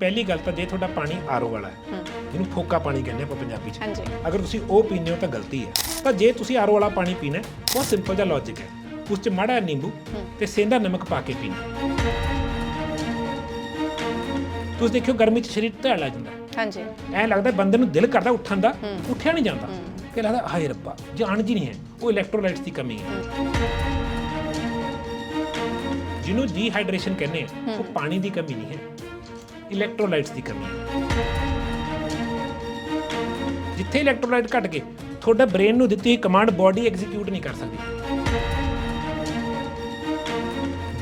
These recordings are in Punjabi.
ਪਹਿਲੀ ਗੱਲ ਤਾਂ ਜੇ ਤੁਹਾਡਾ ਪਾਣੀ ਆਰਓ ਵਾਲਾ ਹੈ ਜਿਹਨੂੰ ਫੋਕਾ ਪਾਣੀ ਕਹਿੰਦੇ ਆਪਾਂ ਪੰਜਾਬੀ 'ਚ। ਹਾਂਜੀ। ਅਗਰ ਤੁਸੀਂ ਉਹ ਪੀਂਦੇ ਹੋ ਤਾਂ ਗਲਤੀ ਹੈ। ਤਾਂ ਜੇ ਤੁਸੀਂ ਆਰਓ ਵਾਲਾ ਪਾਣੀ ਪੀਣਾ ਹੈ, ਬਹੁਤ ਸਿੰਪਲ ਜਿਹਾ ਲੌਜੀਕ ਹੈ। ਉਸ 'ਚ ਮਾੜਾ ਜਿਹਾ ਨਿੰਬੂ। ਤੇ ਸੇਂਦਾ ਨਮਕ ਪਾ ਕੇ ਪੀਣਾ। ਤੁਸੀਂ ਦੇਖਿਓ ਗਰਮੀ 'ਚ ਸਰੀਰ ਢਲ ਆ ਜਾਂਦਾ ਹਾਂਜੀ। ਐ ਲੱਗਦਾ ਬੰਦੇ ਨੂੰ ਦਿਲ ਕਰਦਾ ਉੱਠਣ ਦਾ। ਉੱਠਿਆ ਨਹੀਂ ਜਾਂਦਾ। ਕਿ ਲੱਗਦਾ ਹਾਏ ਰੱਬਾ ਜਾਨ ਜੀ ਨਹੀਂ ਹੈ ਉਹ ਇਲੈਕਟ੍ਰੋਲਾਈਟਸ ਦੀ ਕਮੀ ਹੈ। ਜਿਹਨੂੰ ਡੀਹਾਈਡਰੇਸ਼ਨ ਕਹਿੰਦੇ ਆ ਉਹ। ਪਾਣੀ ਦੀ ਕਮੀ ਨਹੀਂ ਹੈ। ਇਲੈਕਟ੍ਰੋਲਾਈਟਸ ਦੀ ਕਮੀ ਹੈ। ਜਿੱਥੇ ਇਲੈਕਟ੍ਰੋਲਾਈਟ ਘਟ ਗਏ ਤੁਹਾਡਾ ਬ੍ਰੇਨ ਨੂੰ ਦਿੱਤੀ ਹੋਈ ਕਮਾਂਡ ਬਾਡੀ ਐਗਜ਼ੀਕਿਊਟ ਨਹੀਂ ਕਰ ਸਕਦੀ।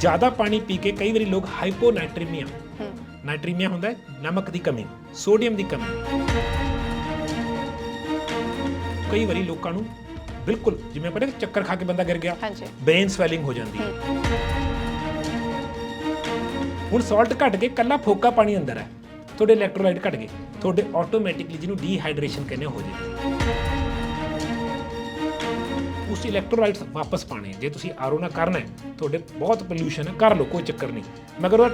ਜ਼ਿਆਦਾ ਪਾਣੀ ਪੀ ਕੇ ਕਈ ਵਾਰੀ ਲੋਕ ਹਾਈਪੋਨਾਈਟ੍ਰੀਮੀਆ ਨਾਈਟ੍ਰੀਮੀਆ ਹੁੰਦਾ ਹੈ ਨਮਕ ਦੀ ਕਮੀ ਸੋਡੀਅਮ ਦੀ ਕਮੀ। ਕਈ ਵਾਰੀ ਲੋਕਾਂ ਨੂੰ ਬਿਲਕੁਲ ਜਿਵੇਂ ਪਤਾ ਚੱਕਰ ਖਾ ਕੇ ਬੰਦਾ ਗਿਰ ਗਿਆ ਹਾਂਜੀ। ਬ੍ਰੇਨ ਸਵੈਲਿੰਗ ਹੋ ਜਾਂਦੀ ਹੂੰ। ਹੁਣ ਸਾਲਟ ਘਟ ਕੇ ਕੱਲਾ ਫੋਕਾ ਪਾਣੀ ਅੰਦਰ ਹੈ। ਤੁਹਾਡੇ ਇਲੈਕਟ੍ਰੋਲਾਈਟ ਘਟ ਗਏ। ਤੁਹਾਡੇ ਆਟੋਮੈਟਿਕਲੀ ਜਿਹਨੂੰ ਡੀਹਾਈਡਰੇਸ਼ਨ ਕਹਿੰਦੇ ਹੋ ਜਾਏਗੀ। ਉਸ ਇਲੈਕਟ੍ਰੋਲਾਈਟਸ ਵਾਪਸ ਪਾਣੇ। ਜੇ ਤੁਸੀਂ ਆਰਓ ਨਾ ਕਰਨਾ ਹੈ ਤੁਹਾਡੇ ਬਹੁਤ ਪੋਲੂਸ਼ਨ ਹੈ ਕਰ ਲਓ ਕੋਈ ਚੱਕਰ ਨਹੀਂ। ਮਗਰ ਉਹ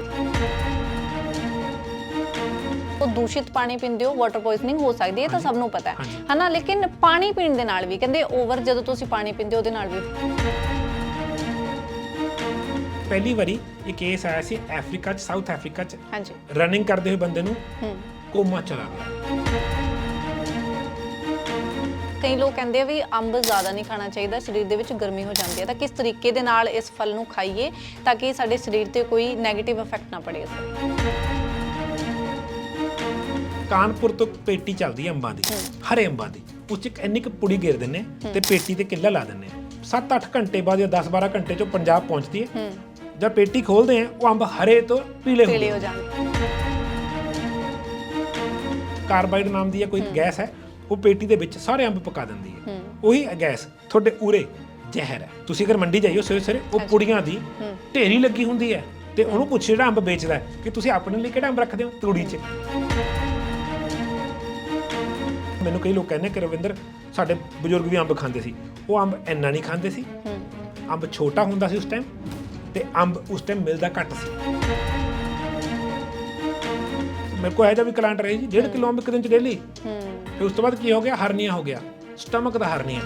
ਉਹ ਦੂਸ਼ਿਤ ਪਾਣੀ ਪੀਂਦੇ ਹੋ ਵਾਟਰ ਪੋਇਜ਼ਨਿੰਗ ਹੋ ਸਕਦੀ ਹੈ ਤਾਂ ਸਭ ਨੂੰ ਪਤਾ ਹੈ। ਹਨਾ? ਲੇਕਿਨ ਪਾਣੀ ਪੀਣ ਦੇ ਨਾਲ ਵੀ ਕਹਿੰਦੇ ਓਵਰ ਜਦੋਂ ਤੁਸੀਂ ਪਾਣੀ ਪੀਂਦੇ ਹੋ ਉਹਦੇ ਨਾਲ ਵੀ। ਪਹਿਲੀ ਵਾਰੀ ਇਹ ਕੇਸ ਆਇਆ ਸੀ ਅਫਰੀਕਾ ਚ ਸਾਊਥ ਅਫਰੀਕਾ ਚ। ਹਾਂਜੀ। ਰਨਿੰਗ ਕਰਦੇ ਹੋਏ ਬੰਦੇ ਨੂੰ ਹੂੰ। ਕੋਮਾ ਚਲਾ ਗਿਆ। ਕਈ ਲੋਕ ਕਹਿੰਦੇ ਆ ਵੀ ਅੰਬ ਜ਼ਿਆਦਾ ਨਹੀਂ ਖਾਣਾ ਚਾਹੀਦਾ ਸਰੀਰ ਦੇ ਵਿੱਚ ਗਰਮੀ ਹੋ ਜਾਂਦੀ ਹੈ। ਤਾਂ ਕਿਸ ਤਰੀਕੇ ਦੇ ਨਾਲ ਇਸ ਫਲ ਨੂੰ ਖਾਈਏ ਤਾਂ ਕਿ ਸਾਡੇ ਸਰੀਰ ਤੇ ਕੋਈ 네ਗੇਟਿਵ ਇਫੈਕਟ ਨਾ ਪੜੇ ਕਾਨਪੁਰ ਤੋਂ ਪੇਟੀ ਚੱਲਦੀ ਹੈ ਅੰਬਾਂ ਦੀ ਹਰੇ ਅੰਬਾਂ ਦੀ। ਉਸ ਚ ਇੱਕ ਇੰਨੀ ਕੁ ਪੁੜੀ ਗੇਰ ਦਿੰਨੇ ਤੇ ਪੇਟੀ ਤੇ ਕਿੱਲਾ ਲਾ ਦਿੰਨੇ 7-8 ਘੰਟੇ ਬਾਅਦ ਜਾਂ 10-12 ਘੰਟੇ ਚੋਂ ਪੰਜਾਬ ਪਹੁੰਚਦੀ ਹੂੰ। ਜਦ ਪੇਟੀ ਖੋਲਦੇ ਆ ਉਹ ਅੰਬ ਹਰੇ ਤੋਂ ਪੀਲੇ ਹੋ ਪੀਲੇ ਹੋ ਜਾਂਦੇ ਕਾਰਬਾਈਡ ਨਾਮ ਦੀ ਕੋਈ ਗੈਸ ਹੈ ਉਹ ਪੇਟੀ ਦੇ ਵਿੱਚ ਸਾਰੇ ਅੰਬ ਪਕਾ ਦਿੰਦੀ ਹੈ। ਉਹੀ ਗੈਸ ਤੁਹਾਡੇ ਉਰੇ ਜ਼ਹਿਰ ਹੈ। ਤੁਸੀਂ ਅਗਰ ਮੰਡੀ ਜਾਈਓ ਸਵੇਰੇ ਸਵੇਰੇ ਉਹ। ਪੁੜੀਆਂ ਦੀ ਢੇਰੀ ਲੱਗੀ ਹੁੰਦੀ ਹੈ ਤੇ ਉਹਨੂੰ ਪੁੱਛ ਜਿਹੜਾ ਅੰਬ ਵੇਚਦਾ ਕਿ ਤੁਸੀਂ ਆਪਣੇ ਲਈ ਕਿਹੜਾ ਅੰਬ ਰੱਖਦੇ ਹੋ ਤੂੜੀ 'ਚ। ਮੈਨੂੰ ਕਈ ਲੋਕ ਕਹਿੰਦੇ ਕਿ ਰਵਿੰਦਰ ਸਾਡੇ ਬਜ਼ੁਰਗ ਵੀ ਅੰਬ ਖਾਂਦੇ ਸੀ। ਉਹ ਅੰਬ ਇੰਨਾ ਨਹੀਂ ਖਾਂਦੇ ਸੀ। ਅੰਬ ਛੋਟਾ ਹੁੰਦਾ ਸੀ ਉਸ ਟਾਈਮ ਤੇ ਅੰਬ ਉਸ ਟਾਈਮ ਮਿਲਦਾ ਘੱਟ ਸੀ। ਮੇਰੇ ਕੋਲ ਇਹੋ ਜਿਹਾ ਵੀ ਕਲਾਇੰਟ ਰਹੇ ਜੀ 1.5 ਕਿਲੋ ਅੰਬ ਇੱਕ ਦਿਨ ਚ ਡੇਲੀ ਹੂੰ। ਫਿਰ ਉਸ ਤੋਂ ਬਾਅਦ ਕੀ ਹੋ ਗਿਆ? ਹਰਨੀਆ ਹੋ ਗਿਆ। ਸਟਮਕ ਦਾ ਹਰਨੀਆ।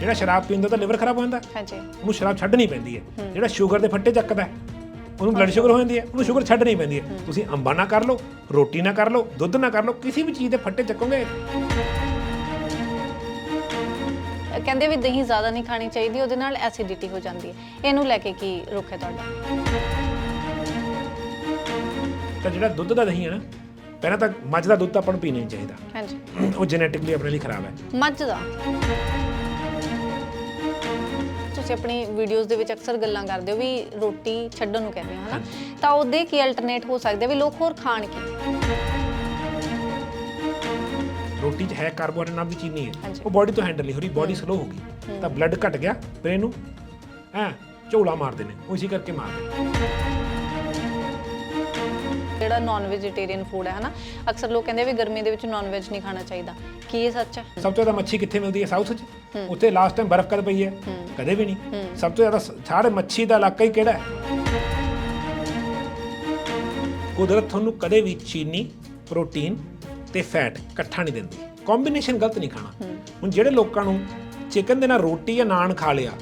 ਜਿਹੜਾ ਸ਼ਰਾਬ ਪੀਂਦਾ ਤਾਂ ਲਿਵਰ ਖਰਾਬ ਹੋ ਜਾਂਦਾ। ਹਾਂਜੀ। ਉਹਨੂੰ ਸ਼ਰਾਬ ਛੱਡਣੀ ਪੈਂਦੀ ਹੈ। ਜਿਹੜਾ ਸ਼ੂਗਰ ਦੇ ਫੱਟੇ ਚੱਕਦਾ ਉਹਨੂੰ ਬਲੱਡ ਸ਼ੂਗਰ ਹੋ ਜਾਂਦੀ ਹੈ ਉਹਨੂੰ ਸ਼ੂਗਰ ਛੱਡਣੀ ਪੈਂਦੀ ਹੈ। ਤੁਸੀਂ ਅੰਬਾ ਨਾ ਕਰ ਲਓ ਰੋਟੀ ਨਾ ਕਰ ਲਓ ਦੁੱਧ ਨਾ ਕਰ ਲਓ ਕਿਸੇ ਵੀ ਚੀਜ਼ ਦੇ ਫੱਟੇ ਚੱਕੋਗੇ। ਕਹਿੰਦੇ ਵੀ ਦਹੀਂ ਜ਼ਿਆਦਾ ਨਹੀਂ ਖਾਣੀ ਚਾਹੀਦੀ ਉਹਦੇ ਨਾਲ ਐਸਿਡਿਟੀ ਹੋ ਜਾਂਦੀ ਹੈ। ਇਹਨੂੰ ਲੈ ਕੇ ਕੀ ਰੁਖ ਹੈ ਤੁਹਾਡਾ? ਤਾਂ ਜਿਹੜਾ ਦੁੱਧ ਦਾ ਦਹੀਂ ਹੈ ਨਾ ਪਹਿਲਾਂ ਤਾਂ ਮੱਝ ਦਾ ਦੁੱਧ ਤਾਂ ਆਪਾਂ ਨੂੰ ਪੀਣਾ ਨਹੀਂ ਚਾਹੀਦਾ। ਹਾਂਜੀ। ਉਹ ਜੈਨੇਟਿਕਲੀ ਆਪਣੇ ਲਈ ਖਰਾਬ ਹੈ। ਮੱਝ ਦਾ? ਤੁਸੀਂ ਆਪਣੀ ਵੀਡੀਓਜ਼ ਦੇ ਵਿੱਚ ਅਕਸਰ ਗੱਲਾਂ ਕਰਦੇ ਹੋ ਵੀ ਰੋਟੀ ਛੱਡਣ ਨੂੰ ਕਹਿੰਦੇ ਹੋ ਹਨਾ? ਤਾਂ ਉਹਦੇ ਕੀ ਅਲਟਰਨੇਟ ਹੋ ਸਕਦੇ ਵੀ ਲੋਕ ਹੋਰ ਖਾਣ ਕੀ? ਰੋਟੀ 'ਚ ਹੈ ਕਾਰਬੋਹਾਈਡਰੇਟ ਨਾਮ ਦੀ ਚੀਨੀ ਹੈ। ਉਹ ਬਾਡੀ ਤੋਂ ਹੈਂਡਲ ਨਹੀਂ ਹੋ ਰਹੀ ਬਾਡੀ ਸਲੋ ਹੋ ਗਈ। ਤਾਂ ਬਲੱਡ ਘਟ ਗਿਆ ਬ੍ਰੇਨ ਨੂੰ ਐ ਝੋਲਾ ਮਾਰਦੇ ਨੇ ਉਹ ਇਸੇ ਕਰਕੇ ਮਾਰਦੇ। ਜਿਹੜਾ ਨਾਨ ਵੈਜੀਟੇਰੀਅਨ ਫੂਡ ਹੈ ਹਨਾ? ਅਕਸਰ ਲੋਕ ਕਹਿੰਦੇ ਵੀ ਗਰਮੀ ਦੇ ਵਿੱਚ ਨਾਨ ਵੈਜ ਨਹੀਂ ਖਾਣਾ ਚਾਹੀਦਾ। ਕੀ ਇਹ ਸੱਚ ਹੈ? ਸਭ ਤੋਂ ਜ਼ਿਆਦਾ ਮੱਛੀ ਕਿੱਥੇ ਮਿਲਦੀ ਹੈ? ਸਾਊਥ 'ਚ? ਉੱਥੇ ਲਾਸਟ ਟਾਈਮ ਬਰਫ਼ ਕਦ ਪਈ ਹੈ? ਕਦੇ ਵੀ ਨਹੀਂ। ਸਭ ਤੋਂ ਜ਼ਿਆਦਾ ਸਾਰੇ ਮੱਛੀ ਦਾ ਇਲਾਕਾ ਹੀ ਕਿਹੜਾ ਹੈ? ਕੁਦਰਤ ਤੁਹਾਨੂੰ ਕਦੇ ਵੀ ਚੀਨੀ ਪ੍ਰੋਟੀਨ ਤੇ ਫੈਟ ਇਕੱਠਾ ਨਹੀਂ ਦਿੰਦੀ। ਕੰਬੀਨੇਸ਼ਨ ਗਲਤ ਨਹੀਂ ਖਾਣਾ। ਹੁਣ ਜਿਹੜੇ ਲੋਕਾਂ ਨੂੰ ਚਿਕਨ ਦੇ ਨਾਲ ਰੋਟੀ ਜਾਂ ਨਾਨ ਖਾ ਲਿਆ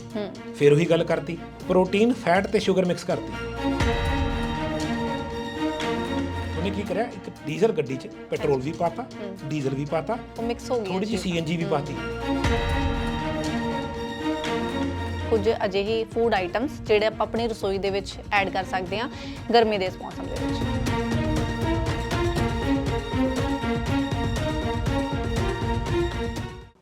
ਫਿਰ ਉਹੀ ਗੱਲ ਕਰਤੀ। ਪ੍ਰੋਟੀਨ ਫੈਟ ਤੇ ਸ਼ੂਗਰ ਮਿਕਸ ਕਰਤੀ। ਉਹਨੇ ਕੀ ਕਰਿਆ? ਇੱਕ ਡੀਜ਼ਲ ਗੱਡੀ 'ਚ ਪੈਟਰੋਲ ਵੀ ਪਾਤਾ ਡੀਜ਼ਲ ਵੀ ਪਾਤਾ ਉਹ ਮਿਕਸ ਹੋ ਗਈ ਥੋੜੀ ਜਿਹੀ ਸੀਐਨਜੀ ਵੀ ਪਾਤੀ। ਕੁਝ ਅਜਿਹੀ ਫੂਡ ਆਈਟਮਸ ਜਿਹੜੇ ਆਪਾਂ ਆਪਣੀ ਰਸੋਈ ਦੇ ਵਿੱਚ ਐਡ ਕਰ ਸਕਦੇ ਹਾਂ ਗਰਮੀ ਦੇ ਇਸ ਮੌਸਮ ਦੇ ਵਿੱਚ।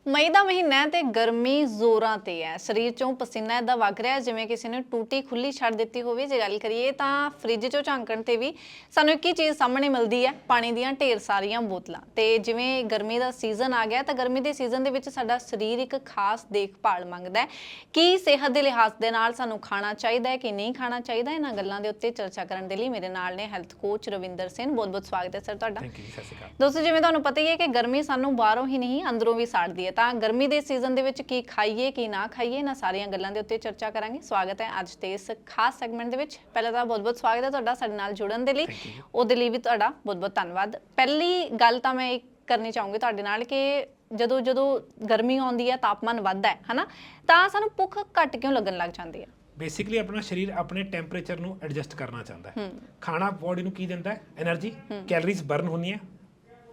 ਮਈ ਦਾ ਮਹੀਨਾ ਤੇ ਗਰਮੀ ਜ਼ੋਰਾਂ ਤੇ ਹੈ। ਸਰੀਰ ਚੋਂ ਪਸੀਨਾ ਇਦਾਂ ਵਗ ਰਿਹਾ ਜਿਵੇਂ ਕਿਸੇ ਨੇ ਟੂਟੀ ਖੁੱਲੀ ਛੱਡ ਦਿੱਤੀ ਹੋਵੇ। ਜੇ ਗੱਲ ਕਰੀਏ ਤਾਂ ਫ੍ਰਿਜ ਚੋਂ ਝਾਂਕਣ ਤੇ ਵੀ ਸਾਨੂੰ ਇੱਕ ਹੀ ਚੀਜ਼ ਸਾਹਮਣੇ ਮਿਲਦੀ ਹੈ ਪਾਣੀ ਦੀਆਂ ਢੇਰ ਸਾਰੀਆਂ ਬੋਤਲਾਂ। ਤੇ ਜਿਵੇਂ ਗਰਮੀ ਦਾ ਸੀਜ਼ਨ ਆ ਗਿਆ ਤਾਂ ਗਰਮੀ ਦੇ ਸੀਜ਼ਨ ਦੇ ਵਿੱਚ ਸਾਡਾ ਸਰੀਰ ਇੱਕ ਖਾਸ ਦੇਖਭਾਲ ਮੰਗਦਾ ਹੈ ਕੀ ਸਿਹਤ ਦੇ ਲਿਹਾਜ਼ ਦੇ ਨਾਲ ਸਾਨੂੰ ਖਾਣਾ ਚਾਹੀਦਾ ਹੈ ਕਿ ਨਹੀਂ ਖਾਣਾ ਚਾਹੀਦਾ। ਇਹਨਾਂ ਗੱਲਾਂ ਦੇ ਉੱਤੇ ਚਰਚਾ ਕਰਨ ਦੇ ਲਈ ਮੇਰੇ ਨਾਲ ਨੇ ਹੈਲਥ ਕੋਚ ਰਵਿੰਦਰ ਸਿੰਘ। ਬਹੁਤ ਬਹੁਤ ਸਵਾਗਤ ਹੈ ਸਰ ਤੁਹਾਡਾ। ਥੈਂਕ ਯੂ ਸਤਿ ਸ਼੍ਰੀ ਅਕਾਲ। ਦੋਸਤੋ ਜਿਵੇਂ ਤੁਹਾਨੂੰ ਪਤਾ ਹੀ ਹੈ ਕਿ ਗਰਮੀ ਸਾਨੂੰ ਬਾਹਰੋਂ ਹੀ ਨਹੀਂ ਅੰਦਰੋਂ ਵੀ ਸਾੜਦੀ ਹੈ। ਤਾਂ ਗਰਮੀ ਦੇ ਸੀਜ਼ਨ ਦੇ ਵਿੱਚ ਕੀ ਖਾਈਏ ਕੀ ਨਾ ਖਾਈਏ ਨਾ ਸਾਰੀਆਂ ਗੱਲਾਂ ਦੇ ਉੱਤੇ ਚਰਚਾ ਕਰਾਂਗੇ। ਸਵਾਗਤ ਹੈ ਅੱਜ ਦੇ ਇਸ ਖਾਸ ਸੈਗਮੈਂਟ ਦੇ ਵਿੱਚ। ਪਹਿਲਾਂ ਤਾਂ ਬਹੁਤ-ਬਹੁਤ ਸਵਾਗਤ ਹੈ ਤੁਹਾਡਾ ਸਾਡੇ ਨਾਲ ਜੁੜਨ ਦੇ ਲਈ। ਉਹਦੇ ਲਈ ਵੀ ਤੁਹਾਡਾ ਬਹੁਤ-ਬਹੁਤ ਧੰਨਵਾਦ। ਪਹਿਲੀ ਗੱਲ ਤਾਂ ਮੈਂ ਕਰਨੀ ਚਾਹੂੰਗੀ ਤੁਹਾਡੇ ਨਾਲ ਕਿ ਜਦੋਂ ਜਦੋਂ ਗਰਮੀ ਆਉਂਦੀ ਹੈ ਤਾਪਮਾਨ ਵੱਧਦਾ ਹੈ ਹਨਾ ਤਾਂ ਸਾਨੂੰ ਭੁੱਖ ਘੱਟ ਕਿਉਂ ਲੱਗਣ ਲੱਗ ਜਾਂਦੀ ਹੈ? ਬੇਸਿਕਲੀ ਆਪਣਾ ਸਰੀਰ ਆਪਣੇ ਟੈਂਪਰੇਚਰ ਨੂੰ ਐਡਜਸਟ ਕਰਨਾ ਚਾਹੁੰਦਾ ਹੈ। ਖਾਣਾ ਬੋਡੀ ਨੂੰ ਕੀ ਦਿੰਦਾ ਹੈ? એનર્ਜੀ ਕੈਲਰੀਜ਼ ਬਰਨ ਹੁੰਦੀਆਂ।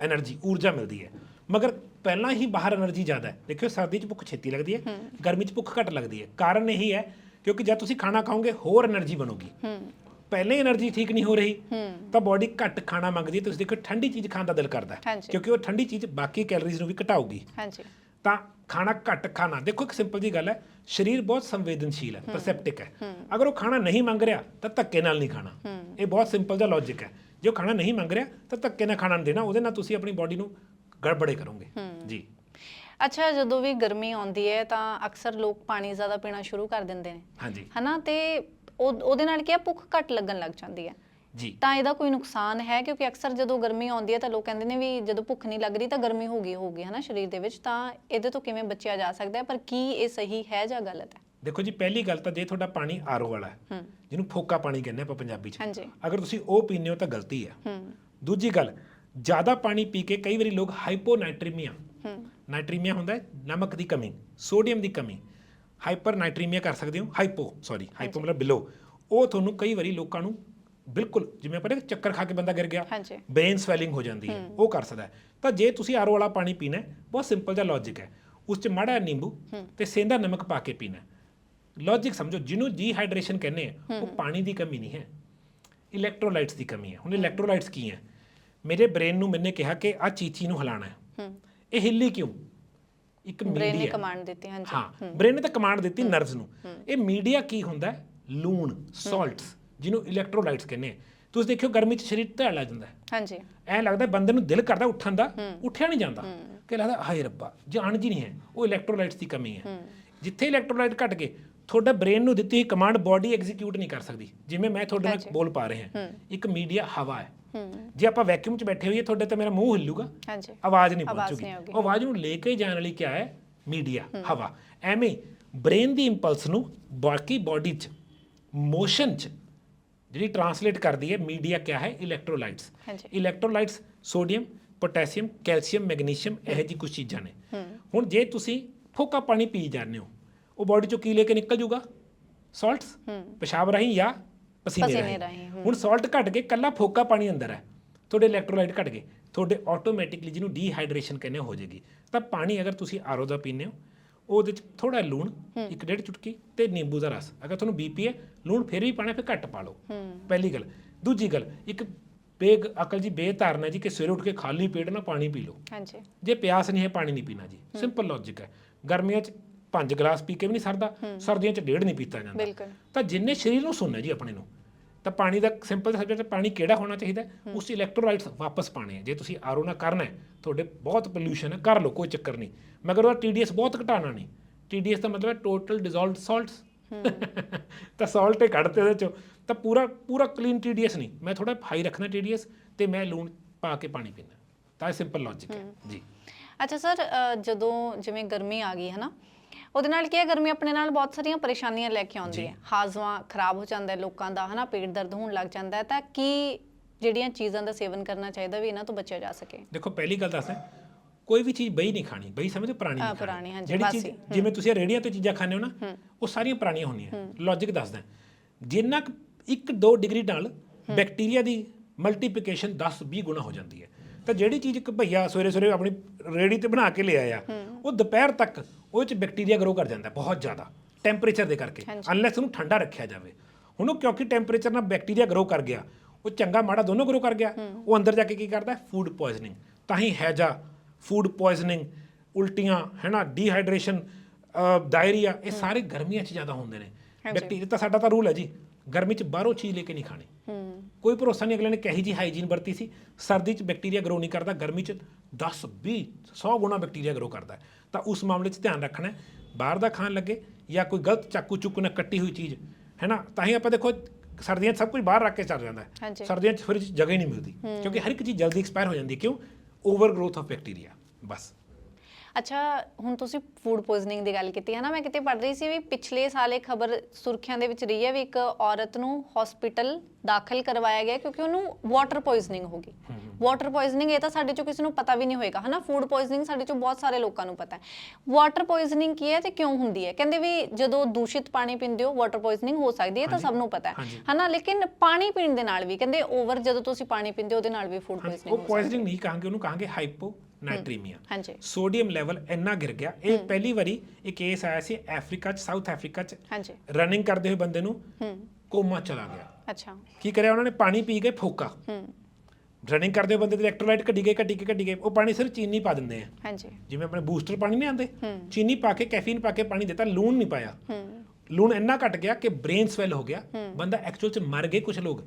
ਐਨਰਜੀ ਊਰਜਾ ਮਿਲਦੀ ਹੈ। ਮਗਰ ਪਹਿਲਾਂ ਹੀ ਬਾਹਰ એનર્ਜੀ ਜ਼ਿਆਦਾ ਹੈ। ਦੇਖਿਓ ਸਰਦੀ 'ਚ ਭੁੱਖ ਛੇਤੀ ਲੱਗਦੀ ਹੈ ਗਰਮੀ 'ਚ ਭੁੱਖ ਘੱਟ ਲੱਗਦੀ ਹੈ। ਕਾਰਨ ਇਹੀ ਹੈ ਕਿਉਂਕਿ ਜਦ ਤੁਸੀਂ ਖਾਣਾ ਖਾਓਗੇ ਹੋਰ એનર્ਜੀ ਬਣੂਗੀ। ਪਹਿਲੇ એનર્ਜੀ ਠੀਕ ਨਹੀਂ ਹੋ ਰਹੀ ਤਾਂ ਬਾਡੀ ਘੱਟ ਖਾਣਾ ਮੰਗਦੀ ਤੁਸੀਂ ਦੇਖੋ ਠੰਡੀ ਚੀਜ਼ ਖਾਣ ਦਾ ਦਿਲ ਕਰਦਾ ਕਿਉਂਕਿ ਉਹ ਠੰਡੀ ਚੀਜ਼ ਬਾਕੀ ਕੈਲਰੀਜ਼ ਨੂੰ ਵੀ ਘਟਾਊਗੀ। ਤਾਂ ਖਾਣਾ ਘੱਟ ਖਾਣਾ ਦੇਖੋ ਇੱਕ ਸਿੰਪਲ ਜੀ ਗੱਲ ਹੈ ਸਰੀਰ ਬਹੁਤ ਸੰਵੇਦਨਸ਼ੀਲ ਹੈ ਪਰਸੈਪਟਿਕ ਹੈ। ਅਗਰ ਉਹ ਖਾਣਾ ਨਹੀਂ ਮੰਗ ਰਿਹਾ ਤਾਂ ਧੱਕੇ ਨਾਲ ਨਹੀਂ ਖਾਣਾ। ਇਹ ਬਹੁਤ ਸਿੰਪਲ ਜਿਹਾ ਲੌਜੀਕ ਹੈ। ਜੋ ਖਾਣਾ ਨਹੀਂ ਮੰਗ ਰਿਹਾ ਤਾਂ ਧੱਕੇ ਨਾਲ ਖਾਣਾ ਨਹੀਂ ਦੇਣਾ। ਉਹਦੇ ਨਾਲ ਤੁਸੀਂ ਆਪਣੀ ਬਾਡੀ ਨੂੰ ਗੜਬੜੇ ਕਰੋਗੇ। ਜੀ। ਅੱਛਾ ਜਦੋਂ ਵੀ ਗਰਮੀ ਆਉਂਦੀ ਹੈ ਤਾਂ ਅਕਸਰ ਲੋਕ ਪਾਣੀ ਜ਼ਿਆਦਾ ਪੀਣਾ ਸ਼ੁਰੂ ਕਰ ਦਿੰਦੇ ਨੇ। ਹਾਂਜੀ। ਹਨਾ? ਤੇ ਉਹ- ਉਹਦੇ ਨਾਲ ਕੀ ਆ? ਭੁੱਖ ਘੱਟ ਲੱਗਣ ਲੱਗ ਜਾਂਦੀ ਹੈ। ਜੀ। ਤਾਂ ਇਹਦਾ ਕੋਈ ਨੁਕਸਾਨ ਹੈ? ਕਿਉਂਕਿ ਅਕਸਰ ਜਦੋਂ ਗਰਮੀ ਆਉਂਦੀ ਹੈ ਤਾਂ ਲੋਕ ਕਹਿੰਦੇ ਨੇ ਵੀ ਜਦੋਂ ਭੁੱਖ ਨਹੀਂ ਲੱਗ ਰਹੀ ਤਾਂ ਗਰਮੀ ਹੋ ਗਈ ਹੋਊਗੀ ਹਨਾ ਸਰੀਰ ਦੇ ਵਿੱਚ। ਤਾਂ ਇਹਦੇ ਤੋਂ ਕਿਵੇਂ ਬਚਿਆ ਜਾ ਸਕਦਾ ਹੈ? ਪਰ ਕੀ ਇਹ ਸਹੀ ਹੈ ਜਾਂ ਗਲਤ ਹੈ? ਦੇਖੋ ਜੀ ਪਹਿਲੀ ਗੱਲ ਤਾਂ ਜੇ ਤੁਹਾਡਾ ਪਾਣੀ ਆਰਓ ਵਾਲਾ ਹੈ ਜਿਹਨੂੰ ਫੋਕਾ ਪਾਣੀ ਕਹਿੰਦੇ ਆਪਾਂ ਪੰਜਾਬੀ 'ਚ। ਹਾਂਜੀ। ਅਗਰ ਤੁਸੀਂ ਉਹ ਪੀਂਦੇ ਹੋ ਤਾਂ ਗਲਤੀ ਹੈ। ਹੂੰ। ਦੂਜੀ ਗੱਲ ਜ਼ਿਆਦਾ ਪਾਣੀ ਪੀ ਕੇ ਕਈ ਵਾਰੀ ਲੋਕ ਹਾਈਪੋਨਾਈਟ੍ਰੀਮੀਆ ਨਾਈਟ੍ਰੀਮੀਆ ਹੁੰਦਾ ਹੈ ਨਮਕ ਦੀ ਕਮੀ ਸੋਡੀਅਮ ਦੀ ਕਮੀ ਹਾਈਪਰ ਨਾਈਟ੍ਰੀਮੀਆ ਕਰ ਸਕਦੇ ਹੋ ਹਾਈਪੋ ਸੌਰੀ ਹਾਈਪੋ ਮਤਲਬ ਬਿਲੋ ਉਹ ਤੁਹਾਨੂੰ ਕਈ ਵਾਰੀ ਲੋਕਾਂ ਨੂੰ ਬਿਲਕੁਲ ਜਿਵੇਂ ਨੇ ਚੱਕਰ ਖਾ ਕੇ ਬੰਦਾ ਗਿਰ ਗਿਆ ਬ੍ਰੇਨ ਸਵੈਲਿੰਗ ਹੋ ਜਾਂਦੀ ਹੈ ਉਹ ਕਰ ਸਕਦਾ ਤਾਂ ਜੇ ਤੁਸੀਂ ਆਰਓ ਵਾਲਾ ਪਾਣੀ ਪੀਣਾ ਬਹੁਤ ਸਿੰਪਲ ਜਿਹਾ ਲੌਜੀਕ ਹੈ। ਉਸ 'ਚ ਮਾੜਾ ਨਿੰਬੂ ਤੇ ਸੇਂਦਾ ਨਮਕ ਪਾ ਕੇ ਪੀਣਾ ਲੌਜੀਕ ਸਮਝੋ ਜਿਹਨੂੰ ਡੀਹਾਈਡਰੇਸ਼ਨ ਕਹਿੰਦੇ ਆ ਉਹ ਪਾਣੀ ਦੀ ਕਮੀ ਨਹੀਂ ਹੈ ਇਲੈਕਟ੍ਰੋਲਾਈਟਸ ਦੀ ਕਮੀ ਹੈ। ਹੁਣ ਇਲੈਕਟ੍ਰੋਲਾਈਟਸ ਕੀ ਹੈ? ਮੇਰੇ ਬ੍ਰੇਨ ਨੂੰ ਮੈਨੇ ਕਿਹਾ ਕਿ ਆ ਚੀਚੀ ਨੂੰ ਹਿਲਾਣਾ ਹੈ। ਹੂੰ। ਇਹ ਹਿੱਲੀ ਕਿਉਂ? ਇੱਕ ਬ੍ਰੇਨ ਨੇ ਕਮਾਂਡ ਦਿੱਤੀ ਹਾਂਜੀ। ਹਾਂ ਬ੍ਰੇਨ ਨੇ ਤਾਂ ਕਮਾਂਡ ਦਿੱਤੀ ਨਰਵਸ ਨੂੰ। ਇਹ ਮੀਡੀਆ ਕੀ ਹੁੰਦਾ ਹੈ? ਲੂਣ ਸਾਲਟਸ ਜਿਹਨੂੰ ਇਲੈਕਟ੍ਰੋਲਾਈਟਸ ਕਹਿੰਦੇ ਆ। ਤੁਸੀਂ ਦੇਖਿਓ ਗਰਮੀ 'ਚ ਸਰੀਰ ਢਹਿ ਲੱਗ ਜਾਂਦਾ ਹਾਂਜੀ। ਐ ਲੱਗਦਾ ਬੰਦੇ ਨੂੰ ਦਿਲ ਕਰਦਾ ਉੱਠਣ ਦਾ ਉੱਠਿਆ ਨਹੀਂ ਜਾਂਦਾ। ਕਿ ਲੱਗਦਾ ਹਾਏ ਰੱਬਾ ਜਾਣ ਜੀ ਨਹੀਂ ਹੈ ਉਹ ਇਲੈਕਟ੍ਰੋਲਾਈਟਸ ਦੀ ਕਮੀ ਹੈ। ਜਿੱਥੇ ਇਲੈਕਟ੍ਰੋਲਾਈਟ ਘਟ ਗਏ ਤੁਹਾਡਾ ਬ੍ਰੇਨ ਨੂੰ ਦਿੱਤੀ ਹੋਈ ਕਮਾਂਡ ਬਾਡੀ ਐਗਜ਼ੀਕਿਊਟ ਨਹੀਂ ਕਰ ਸਕਦੀ। ਜਿਵੇਂ ਮੈਂ ਤੁਹਾਡੇ ਨਾਲ ਬੋਲ ਪਾ ਰਿਹਾ। ਹਾਂ। ਇੱਕ ਮੀਡੀਆ ਹਵਾ ਹੂੰ। ਜੇ ਆਪਾਂ ਵੈਕਿਊਮ 'ਚ ਬੈਠੇ ਹੋਈਏ ਤੁਹਾਡੇ ਤੇ ਮੇਰਾ ਮੂੰਹ ਹਿੱਲੂਗਾ। ਹਾਂਜੀ। ਆਵਾਜ਼ ਨਹੀਂ ਪਹੁੰਚੂਗੀ। ਉਹ ਆਵਾਜ਼ ਨੂੰ ਲੈ ਕੇ ਜਾਣ ਵਾਲੀ ਕੀ ਹੈ ਮੀਡੀਆ ਹਵਾ। ਐਵੇਂ ਬ੍ਰੇਨ ਦੀ ਇੰਪਲਸ ਨੂੰ ਬਾਕੀ ਬਾਡੀ 'ਚ ਮੋਸ਼ਨ 'ਚ ਜਿਹੜੀ ਟਰਾਂਸਲੇਟ ਕਰਦੀ ਹੈ ਮੀਡੀਆ ਕੀ ਹੈ? Electrolytes electrolytes sodium potassium calcium magnesium ਇਹ ਜੀ ਕੁਝ ਚੀਜ਼ਾਂ ਨੇ। ਹੁਣ ਜੇ ਤੁਸੀਂ ਫੋਕਾ ਪਾਣੀ ਪੀ ਜਾਂਦੇ ਹੋ ਉਹ ਬਾਡੀ ਚੋਂ ਕੀ ਲੈ ਕੇ ਨਿਕਲ ਜੂਗਾ? ਸਾਲਟਸ ਪਿਸ਼ਾਬ ਰਾਹੀਂ ਜਾਂ ਪਸੀਨੇ ਪਸੀਨੇ ਰਾਹੀਂ। ਰਾਹੀਂ, ਹੁਣ ਸਾਲਟ ਘਟ ਕੇ ਕੱਲਾ ਫੋਕਾ ਪਾਣੀ ਅੰਦਰ ਹੈ। ਤੁਹਾਡੇ ਇਲੈਕਟ੍ਰੋਲਾਈਟ ਘਟ ਗਏ। ਤੁਹਾਡੇ ਆਟੋਮੈਟਿਕਲੀ ਜਿਹਨੂੰ ਡੀਹਾਈਡਰੇਸ਼ਨ ਕਹਿੰਦੇ ਹੋ ਜਾਏਗੀ ਤਾਂ ਪਾਣੀ ਅਗਰ ਤੁਸੀਂ ਆਰਓ ਦਾ ਪੀਂਦੇ ਹੋ ਉਹਦੇ ਚ ਥੋੜਾ ਲੂਣ ਇੱਕ ਡੇਢ ਚੁਟਕੀ ਤੇ ਨਿੰਬੂ ਦਾ ਰਸ। ਅਗਰ ਤੁਹਾਨੂੰ ਬੀਪੀ ਹੈ ਲੂਣ ਫਿਰ ਵੀ ਪਾਣਾ ਫਿਰ ਘੱਟ ਪਾ ਲਓ। ਪਹਿਲੀ ਗੱਲ। ਦੂਜੀ ਗੱਲ ਇੱਕ ਬੇਗ ਅਕਲ ਜੀ ਬੇਧਾਰਨਾ ਜੀ ਕਿ ਸਵੇਰੇ ਉੱਠ ਕੇ ਖਾਲੀ ਪੇਟ ਨਾਲ ਪਾਣੀ ਪੀ ਲਓ। ਹਾਂਜੀ। ਜੇ ਪਿਆਸ ਨਹੀਂ ਹੈ ਪਾਣੀ ਨਹੀਂ ਪੀਣਾ ਜੀ। ਸਿੰਪਲ ਲੌਜੀਕ ਹੈ। ਗਰਮੀਆਂ 'ਚ ਪੰਜ ਗਲਾਸ ਪੀ ਕੇ ਵੀ ਨਹੀਂ ਸਰਦਾ। ਸਰਦੀਆਂ 'ਚ ਡੇਢ ਨਹੀਂ ਪੀਤਾ ਜਾਂਦਾ। ਬਿਲਕੁਲ। ਤਾਂ ਜਿੰਨੇ ਸਰੀਰ ਨੂੰ ਸੁਣਨਾ ਜੀ ਆਪਣੇ ਨੂੰ ਤਾਂ ਪਾਣੀ ਦਾ ਸਿੰਪਲ ਸਬਜੈਕਟ ਪਾਣੀ ਕਿਹੜਾ ਹੋਣਾ ਚਾਹੀਦਾ? ਉਸ ਇਲੈਕਟ੍ਰੋਲਾਈਟਸ ਵਾਪਸ ਪਾਣੇ ਆ ਜੇ ਤੁਸੀਂ ਆਰਓ ਨਾਲ ਕਰਨਾ ਤੁਹਾਡੇ ਬਹੁਤ ਪੋਲਿਊਸ਼ਨ ਹੈ ਕਰ ਲਓ ਕੋਈ ਚੱਕਰ ਨਹੀਂ। ਮਗਰ ਉਹ ਟੀਡੀਐਸ ਬਹੁਤ ਘਟਾਣਾ ਨਹੀਂ। ਟੀਡੀਐਸ ਦਾ ਮਤਲਬ ਹੈ ਟੋਟਲ ਡਿਸੋਲਵਡ ਸਾਲਟਸ ਤਾਂ ਸਾਲਟ ਹੀ ਕੱਢਤੇ ਉਹਦੇ ਚੋਂ। ਤਾਂ ਪੂਰਾ ਪੂਰਾ ਕਲੀਨ ਟੀਡੀਐਸ ਨਹੀਂ। ਮੈਂ ਥੋੜਾ ਹਾਈ ਰੱਖਣਾ ਟੀਡੀਐਸ ਤੇ ਮੈਂ ਲੂਣ ਪਾ ਕੇ ਪਾਣੀ ਪੀਣਾ ਤਾਂ ਇਹ ਸਿੰਪਲ ਲੌਜੀਕ ਹੈ। ਜੀ। ਅੱਛਾ ਸਰ ਜਦੋਂ ਜਿਵੇਂ ਗਰਮੀ ਆ ਗਈ ਹੈ ਨਾ ਉਹਦੇ ਨਾਲ ਕੀ ਹੈ ਗਰਮੀ ਆਪਣੇ ਨਾਲ ਬਹੁਤ ਸਾਰੀਆਂ ਪਰੇਸ਼ਾਨੀਆਂ ਲੈ ਕੇ ਆਉਂਦੀ ਹੈ। ਹਾਜ਼ਮਾ ਖਰਾਬ ਹੋ ਜਾਂਦਾ ਹੈ ਲੋਕਾਂ ਦਾ ਹਨਾ ਪੇਟ ਦਰਦ ਹੋਣ ਲੱਗ ਜਾਂਦਾ ਹੈ ਤਾਂ ਕੀ ਜਿਹੜੀਆਂ ਚੀਜ਼ਾਂ ਦਾ ਸੇਵਨ ਕਰਨਾ ਚਾਹੀਦਾ ਵੀ ਇਹਨਾਂ ਤੋਂ ਬਚਿਆ ਜਾ ਸਕੇ? ਦੇਖੋ ਪਹਿਲੀ ਗੱਲ ਦੱਸਦਾ ਕੋਈ ਵੀ ਚੀਜ਼ ਬਈ ਨਹੀਂ ਖਾਣੀ ਬਈ ਸਮਝੋ ਪੁਰਾਣੀ ਨਹੀਂ ਖਾਣੀ। ਪੁਰਾਣੀ, ਹਾਂਜੀ, ਜਿਹੜੀ ਚੀਜ਼ ਜਿਵੇਂ ਤੁਸੀਂ ਰੇੜੀਆਂ ਤੋਂ ਚੀਜ਼ਾਂ ਖਾਂਦੇ ਹੋ ਨਾ ਉਹ ਸਾਰੀਆਂ ਪੁਰਾਣੀਆਂ ਹੁੰਦੀਆਂ। ਲੌਜੀਕ ਦੱਸਦਾ ਜਿੰਨਾ 1 2 ਡਿਗਰੀ ਨਾਲ ਬੈਕਟੀਰੀਆ ਦੀ ਮਲਟੀਪਲੀਕੇਸ਼ਨ 10 20 ਗੁਣਾ ਹੋ ਜਾਂਦੀ ਹੈ। ਤਾਂ ਜਿਹੜੀ ਚੀਜ਼ ਇੱਕ ਭਈਆ ਸਵੇਰੇ ਸਵੇਰੇ ਆਪਣੀ ਰੇੜੀ ਤੇ ਬਣਾ ਕੇ ਲੈ ਆਇਆ ਉਹ ਦੁਪਹਿਰ ਤੱਕ ਉਹ ਚ ਬੈਕਟੀਰੀਆ ਗਰੋ ਕਰ ਜਾਂਦਾ ਬਹੁਤ ਜ਼ਿਆਦਾ ਟੈਂਪਰੇਚਰ ਦੇ ਕਰਕੇ ਅਨਲੈਸ ਉਹਨੂੰ ਠੰਡਾ ਰੱਖਿਆ ਜਾਵੇ। ਹੁਣ ਉਹ ਕਿਉਂਕਿ ਟੈਂਪਰੇਚਰ ਨਾਲ ਬੈਕਟੀਰੀਆ ਗਰੋ ਕਰ ਗਿਆ ਉਹ ਚੰਗਾ ਮਾੜਾ ਦੋਨੋਂ ਗਰੋ ਕਰ ਗਿਆ ਉਹ ਅੰਦਰ ਜਾ ਕੇ ਕੀ ਕਰਦਾ? ਫੂਡ ਪੋਇਜ਼ਨਿੰਗ ਤਾਂ ਹੀ ਹੈਜਾ ਫੂਡ ਪੋਇਜ਼ਨਿੰਗ ਉਲਟੀਆਂ ਹੈਨਾ ਡੀਹਾਈਡਰੇਸ਼ਨ ਡਾਇਰੀਆ ਇਹ ਸਾਰੇ ਗਰਮੀਆਂ 'ਚ ਜ਼ਿਆਦਾ ਹੁੰਦੇ ਨੇ। ਬੈਕਟੀਰੀਆ ਤਾਂ ਸਾਡਾ ਤਾਂ ਰੂਲ ਹੈ ਜੀ। ਗਰਮੀ 'ਚ ਬਾਹਰੋਂ ਚੀਜ਼ ਲੈ ਕੇ ਨਹੀਂ ਖਾਣੀ। ਹੂੰ। ਕੋਈ ਭਰੋਸਾ ਨਹੀਂ ਅਗਲੇ ਨੇ ਕਹੀ ਜੀ ਹਾਈਜੀਨ ਵਰਤੀ ਸੀ? ਸਰਦੀ 'ਚ ਬੈਕਟੀਰੀਆ ਗਰੋ ਨਹੀਂ ਕਰਦਾ ਗਰਮੀ 'ਚ 10 20 100 ਗੁਣਾ ਬੈਕਟੀਰੀਆ ਗਰੋ ਕਰਦਾ। ਤਾਂ ਉਸ ਮਾਮਲੇ 'ਚ ਧਿਆਨ ਰੱਖਣਾ ਹੈ ਬਾਹਰ ਦਾ ਖਾਣ ਲੱਗੇ ਜਾਂ ਕੋਈ ਗਲਤ ਚਾਕੂ ਚੁੱਕ ਨਾਲ ਕੱਟੀ ਹੋਈ ਚੀਜ਼ ਹੈ ਨਾ? ਤਾਂ ਹੀ ਆਪਾਂ ਦੇਖੋ ਸਰਦੀਆਂ 'ਚ ਸਭ ਕੁਝ ਬਾਹਰ ਰੱਖ ਕੇ ਚੱਲ ਜਾਂਦਾ ਹੈ। ਹਾਂਜੀ। ਸਰਦੀਆਂ 'ਚ ਫ੍ਰਿਜ 'ਚ ਜਗ੍ਹਾ ਹੀ ਨਹੀਂ ਮਿਲਦੀ ਕਿਉਂਕਿ ਹਰ ਇੱਕ ਚੀਜ਼ ਜਲਦੀ ਐਕਸਪਾਇਰ ਹੋ ਜਾਂਦੀ ਹੈ। ਕਿਉਂ? ਓਵਰ ਗਰੋਥ ਆਫ ਬੈਕਟੀਰੀਆ ਬਸ। ਅੱਛਾ ਹੁਣ ਤੁਸੀਂ ਫੂਡ ਪੋਇਜ਼ਨਿੰਗ ਦੀ ਗੱਲ ਕੀਤੀ ਹੈ ਨਾ ਮੈਂ ਕਿਤੇ ਪੜ੍ਹ ਰਹੀ ਸੀ ਵੀ ਪਿਛਲੇ ਸਾਲ ਇਹ ਖਬਰ ਸੁਰਖੀਆਂ ਦੇ ਵਿੱਚ ਰਹੀ ਹੈ ਵੀ ਇੱਕ ਔਰਤ ਨੂੰ ਹਸਪੀਟਲ ਦਾਖਲ ਕਰਵਾਇਆ ਗਿਆ ਕਿਉਂਕਿ ਉਹਨੂੰ ਵਾਟਰ ਪੋਇਜ਼ਨਿੰਗ ਹੋ ਗਈ। ਵਾਟਰ ਪੋਇਜ਼ਨਿੰਗ ਇਹ ਤਾਂ ਸਾਡੇ ਚੋਂ ਕਿਸੇ ਨੂੰ ਪਤਾ ਵੀ ਨਹੀਂ ਹੋਏਗਾ ਹਨਾ? ਫੂਡ ਪੋਇਜ਼ਨਿੰਗ ਸਾਡੇ ਚੋਂ ਬਹੁਤ ਸਾਰੇ ਲੋਕਾਂ ਨੂੰ ਪਤਾ ਹੈ। ਵਾਟਰ ਪੋਇਜ਼ਨਿੰਗ ਕੀ ਹੈ ਤੇ ਕਿਉਂ ਹੁੰਦੀ ਹੈ? ਕਹਿੰਦੇ ਵੀ ਜਦੋਂ ਦੂਸ਼ਿਤ ਪਾਣੀ ਪੀਂਦੇ ਹੋ ਵਾਟਰ ਪੋਇਜ਼ਨਿੰਗ ਹੋ ਸਕਦੀ ਹੈ ਤਾਂ ਸਭ ਨੂੰ ਪਤਾ ਹੈ। ਹਨਾ? ਲੇਕਿਨ ਪਾਣੀ ਪੀਣ ਦੇ ਨਾਲ ਵੀ ਕਹਿੰਦੇ ਓਵਰ ਜਦੋਂ ਤੁਸੀਂ ਪਾਣੀ ਪੀਂਦੇ ਹੋ ਉਹਦੇ ਨਾਲ ਵੀ ਫੂਡ ਉਹ ਪੋਇਜ਼ਨਿੰਗ ਹੋ। ਪੋਇਜ਼ਨਿੰਗ ਨਹੀਂ ਕਹਾਂਗੇ ਉਹਨੂੰ ਕਹਾਂਗੇ ਹਾਈਪੋ ਨਾਈਟ੍ਰੀਮੀਆ। ਹਾਂਜੀ। ਸੋਡੀਅਮ ਲੈਵਲ ਇੰਨਾ ਗਿਰ ਗਿਆ। ਇਹ ਪਹਿਲੀ ਵਾਰੀ ਇਹ ਕੇਸ ਆਇਆ ਸੀ ਅਫਰੀਕਾ ਚ ਸਾਊਥ ਅਫਰੀਕਾ ਚ। ਹਾਂਜੀ। ਰਨਿੰਗ ਕਰਦੇ ਹੋਏ ਬੰਦੇ ਨੂੰ ਹੂੰ। ਕੋਮਾ ਚਲਾ ਗਿਆ। ਅੱਛਾ। ਕੀ ਕਰਿਆ ਉਹਨਾਂ ਨੇ? ਪਾਣੀ ਪੀ ਕੇ ਫੋਕਾ। ਹੂੰ। ਰਨਿੰਗ ਕਰਦੇ ਹੋਏ ਬੰਦੇ ਦੇ ਇਲੈਕਟ੍ਰੋਲਾਈਟ ਘਟੀ ਗਏ ਘਟੀ ਕੇ ਘਟੀ ਗਏ ਉਹ ਪਾਣੀ ਸਿਰਫ ਚੀਨੀ ਪਾ ਦਿੰਦੇ ਆ। ਹਾਂਜੀ। ਜਿਵੇਂ ਆਪਣੇ ਬੂਸਟਰ ਪਾਣੀ ਨਹੀਂ ਆਉਂਦੇ। ਹੂੰ। ਚੀਨੀ ਪਾ ਕੇ ਕੈਫੀਨ ਪਾ ਕੇ ਪਾਣੀ ਦਿੱਤਾ ਲੂਣ ਨਹੀਂ ਪਾਇਆ। ਹੂੰ। ਲੂਣ ਇੰਨਾ ਘਟ ਗਿਆ ਕਿ ਬ੍ਰੇਨ ਸਵੈਲ ਹੋ ਗਿਆ। ਬੰਦਾ ਐਕਚੁਅਲ ਚ ਮਰ ਗਏ ਕੁਝ ਲੋਕ।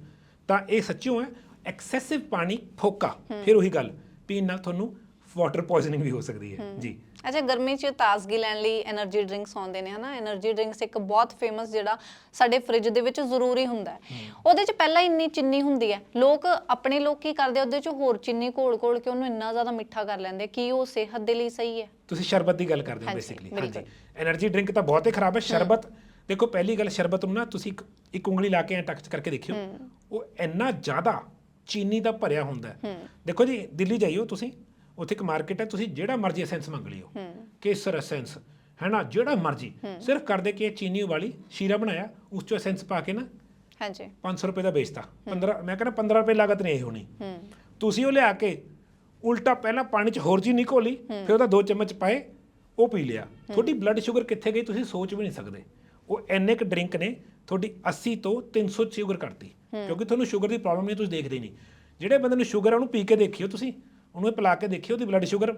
ਤਾਂ ਇਹ ਸੱਚਿਓ ਹੈ ਐਕਸੈਸਿਵ ਪਾਣੀ ਫੋਕਾ। ਫਿਰ ਉਹੀ ਗੱਲ ਪੀਣ ਨਾਲ ਤੁਹਾਨੂੰ ਵਾਟਰ ਪੋਇਜ਼ਨਿੰਗ ਵੀ ਹੋ ਸਕਦੀ ਹੈ। ਜੀ। ਅੱਛਾ ਗਰਮੀ 'ਚ ਤਾਜ਼ਗੀ ਲੈਣ ਲਈ એનર્ਜੀ ਡਰਿੰਕਸ ਆਉਂਦੇ ਨੇ ਹਨਾ? એનર્ਜੀ ਡਰਿੰਕਸ ਇੱਕ ਬਹੁਤ ਫੇਮਸ ਜਿਹੜਾ ਸਾਡੇ ਫ੍ਰਿਜ ਦੇ ਵਿੱਚ ਜ਼ਰੂਰੀ ਹੁੰਦਾ ਹੈ। ਉਹਦੇ 'ਚ ਪਹਿਲਾਂ ਇੰਨੀ ਚੀਨੀ ਹੁੰਦੀ ਹੈ। ਲੋਕ ਆਪਣੇ ਲੋਕ ਕੀ ਕਰਦੇ ਉਹਦੇ 'ਚ ਹੋਰ ਚੀਨੀ ਘੋਲ-ਘੋਲ ਕੇ ਉਹਨੂੰ ਇੰਨਾ ਜ਼ਿਆਦਾ ਮਿੱਠਾ ਕਰ ਲੈਂਦੇ ਕੀ ਉਹ ਸਿਹਤ ਦੇ ਲਈ ਸਹੀ ਹੈ। ਤੁਸੀਂ ਸ਼ਰਬਤ ਦੀ ਗੱਲ ਕਰਦੇ ਹੋ ਬੇਸਿਕਲੀ ਹਾਂਜੀ। એનર્ਜੀ ਡਰਿੰਕ ਤਾਂ ਬਹੁਤ ਹੀ ਖਰਾਬ ਹੈ। ਸ਼ਰਬਤ ਦੇਖੋ ਪਹਿਲੀ ਗੱਲ ਸ਼ਰਬਤ ਨੂੰ ਨਾ ਤੁਸੀਂ ਇੱਕ ਉਂਗਲੀ ਲਾ ਕੇ ਐ ਟੱਚ ਕਰਕੇ ਦੇਖਿਓ। ਉਹ ਇੰਨਾ ਜ਼ਿਆਦਾ ਚੀਨੀ ਦਾ ਭਰਿਆ ਹੁੰਦਾ ਹੈ। ਦੇਖੋ ਜੀ ਦਿੱਲੀ ਜਾਈਓ ਤੁਸੀਂ। ਉੱਥੇ ਇੱਕ ਮਾਰਕੀਟ ਹੈ ਤੁਸੀਂ ਜਿਹੜਾ ਮਰਜ਼ੀ ਐਸੈਂਸ ਮੰਗ ਲਿਓ। ਕੇਸਰ ਐਸੈਂਸ ਹੈ ਨਾ ਜਿਹੜਾ ਮਰਜ਼ੀ। ਸਿਰਫ ਕਰਦੇ ਕਿ ਚੀਨੀ ਵਾਲੀ ਸ਼ੀਰਾ ਬਣਾਇਆ ਉਸ ਚੋਂ ਐਸੈਂਸ ਪਾ ਕੇ ਨਾ ਹਾਂਜੀ। 500 ਰੁਪਏ ਦਾ ਵੇਚਤਾ। 15 ਮੈਂ ਕਹਿੰਦਾ 15 ਰੁਪਏ ਲਾਗਤ ਨਹੀਂ ਇਹ ਹੋਣੀ। ਤੁਸੀਂ ਉਹ ਲਿਆ ਕੇ ਉਲਟਾ ਪਹਿਲਾਂ ਪਾਣੀ 'ਚ ਹੋਰ ਚੀਨੀ ਘੋਲੀ ਫਿਰ ਉਹਦਾ ਦੋ ਚਮਚ ਪਾਏ ਉਹ ਪੀ ਲਿਆ। ਤੁਹਾਡੀ ਬਲੱਡ ਸ਼ੂਗਰ ਕਿੱਥੇ ਗਈ ਤੁਸੀਂ ਸੋਚ ਵੀ ਨਹੀਂ ਸਕਦੇ। ਉਹ ਇੰਨੇ ਕ ਡਰਿੰਕ ਨੇ ਤੁਹਾਡੀ 80 ਤੋਂ 300 ਸ਼ੂਗਰ ਕਰਤੀ ਕਿਉਂਕਿ ਤੁਹਾਨੂੰ ਸ਼ੂਗਰ ਦੀ ਪ੍ਰੋਬਲਮ ਨਹੀਂ ਤੁਸੀਂ ਦੇਖਦੇ ਨਹੀਂ। ਜਿਹੜੇ ਬੰਦੇ ਨੂੰ ਸ਼ੂਗਰ ਆ ਉਹਨੂੰ ਪੀ ਕੇ ਦੇਖਿਓ ਤੁਸੀਂ। ਉਹਨੂੰ ਇਹ ਪਿਲਾ ਕੇ ਦੇਖਿਓ ਉਹਦੀ ਬਲੱਡ ਸ਼ੂਗਰ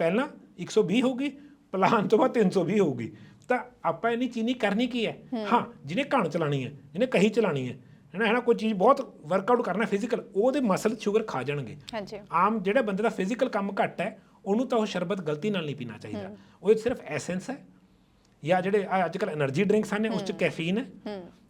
ਪਹਿਲਾਂ 120 ਹੋਊਗੀ ਪਲਾਨ ਤੋਂ ਬਾਅਦ 320 ਹੋਊਗੀ। ਤਾਂ ਆਪਾਂ ਇਨੀ ਚੀਨੀ ਕਰਨੀ ਕੀ ਹੈ? ਹਾਂ। ਜਿਹਨੇ ਘਣ ਚਲਾਣੀ ਹੈ ਜਿਹਨੇ ਕਹੀ ਚਲਾਣੀ ਹੈ ਹੈਨਾ ਹੈਨਾ ਕੋਈ ਚੀਜ਼ ਬਹੁਤ ਵਰਕਆਊਟ ਕਰਨਾ ਫਿਜ਼ੀਕਲ ਉਹਦੇ ਮਸਲ ਸ਼ੂਗਰ ਖਾ ਜਾਣਗੇ। ਆਮ ਜਿਹੜੇ ਬੰਦੇ ਦਾ ਫਿਜ਼ੀਕਲ ਕੰਮ ਘੱਟ ਹੈ ਉਹਨੂੰ ਤਾਂ ਉਹ ਸ਼ਰਬਤ ਗਲਤੀ ਨਾਲ ਨਹੀਂ ਪੀਣਾ ਚਾਹੀਦਾ। ਉਹਦੇ ਸਿਰਫ ਐਸੈਂਸ ਹੈ ਜਾਂ ਜਿਹੜੇ ਅੱਜ ਕੱਲ એનર્ਜੀ ਡਰਿੰਕਸ ਹਨ ਉਸ ਚ ਕੈਫੀਨ ਹੈ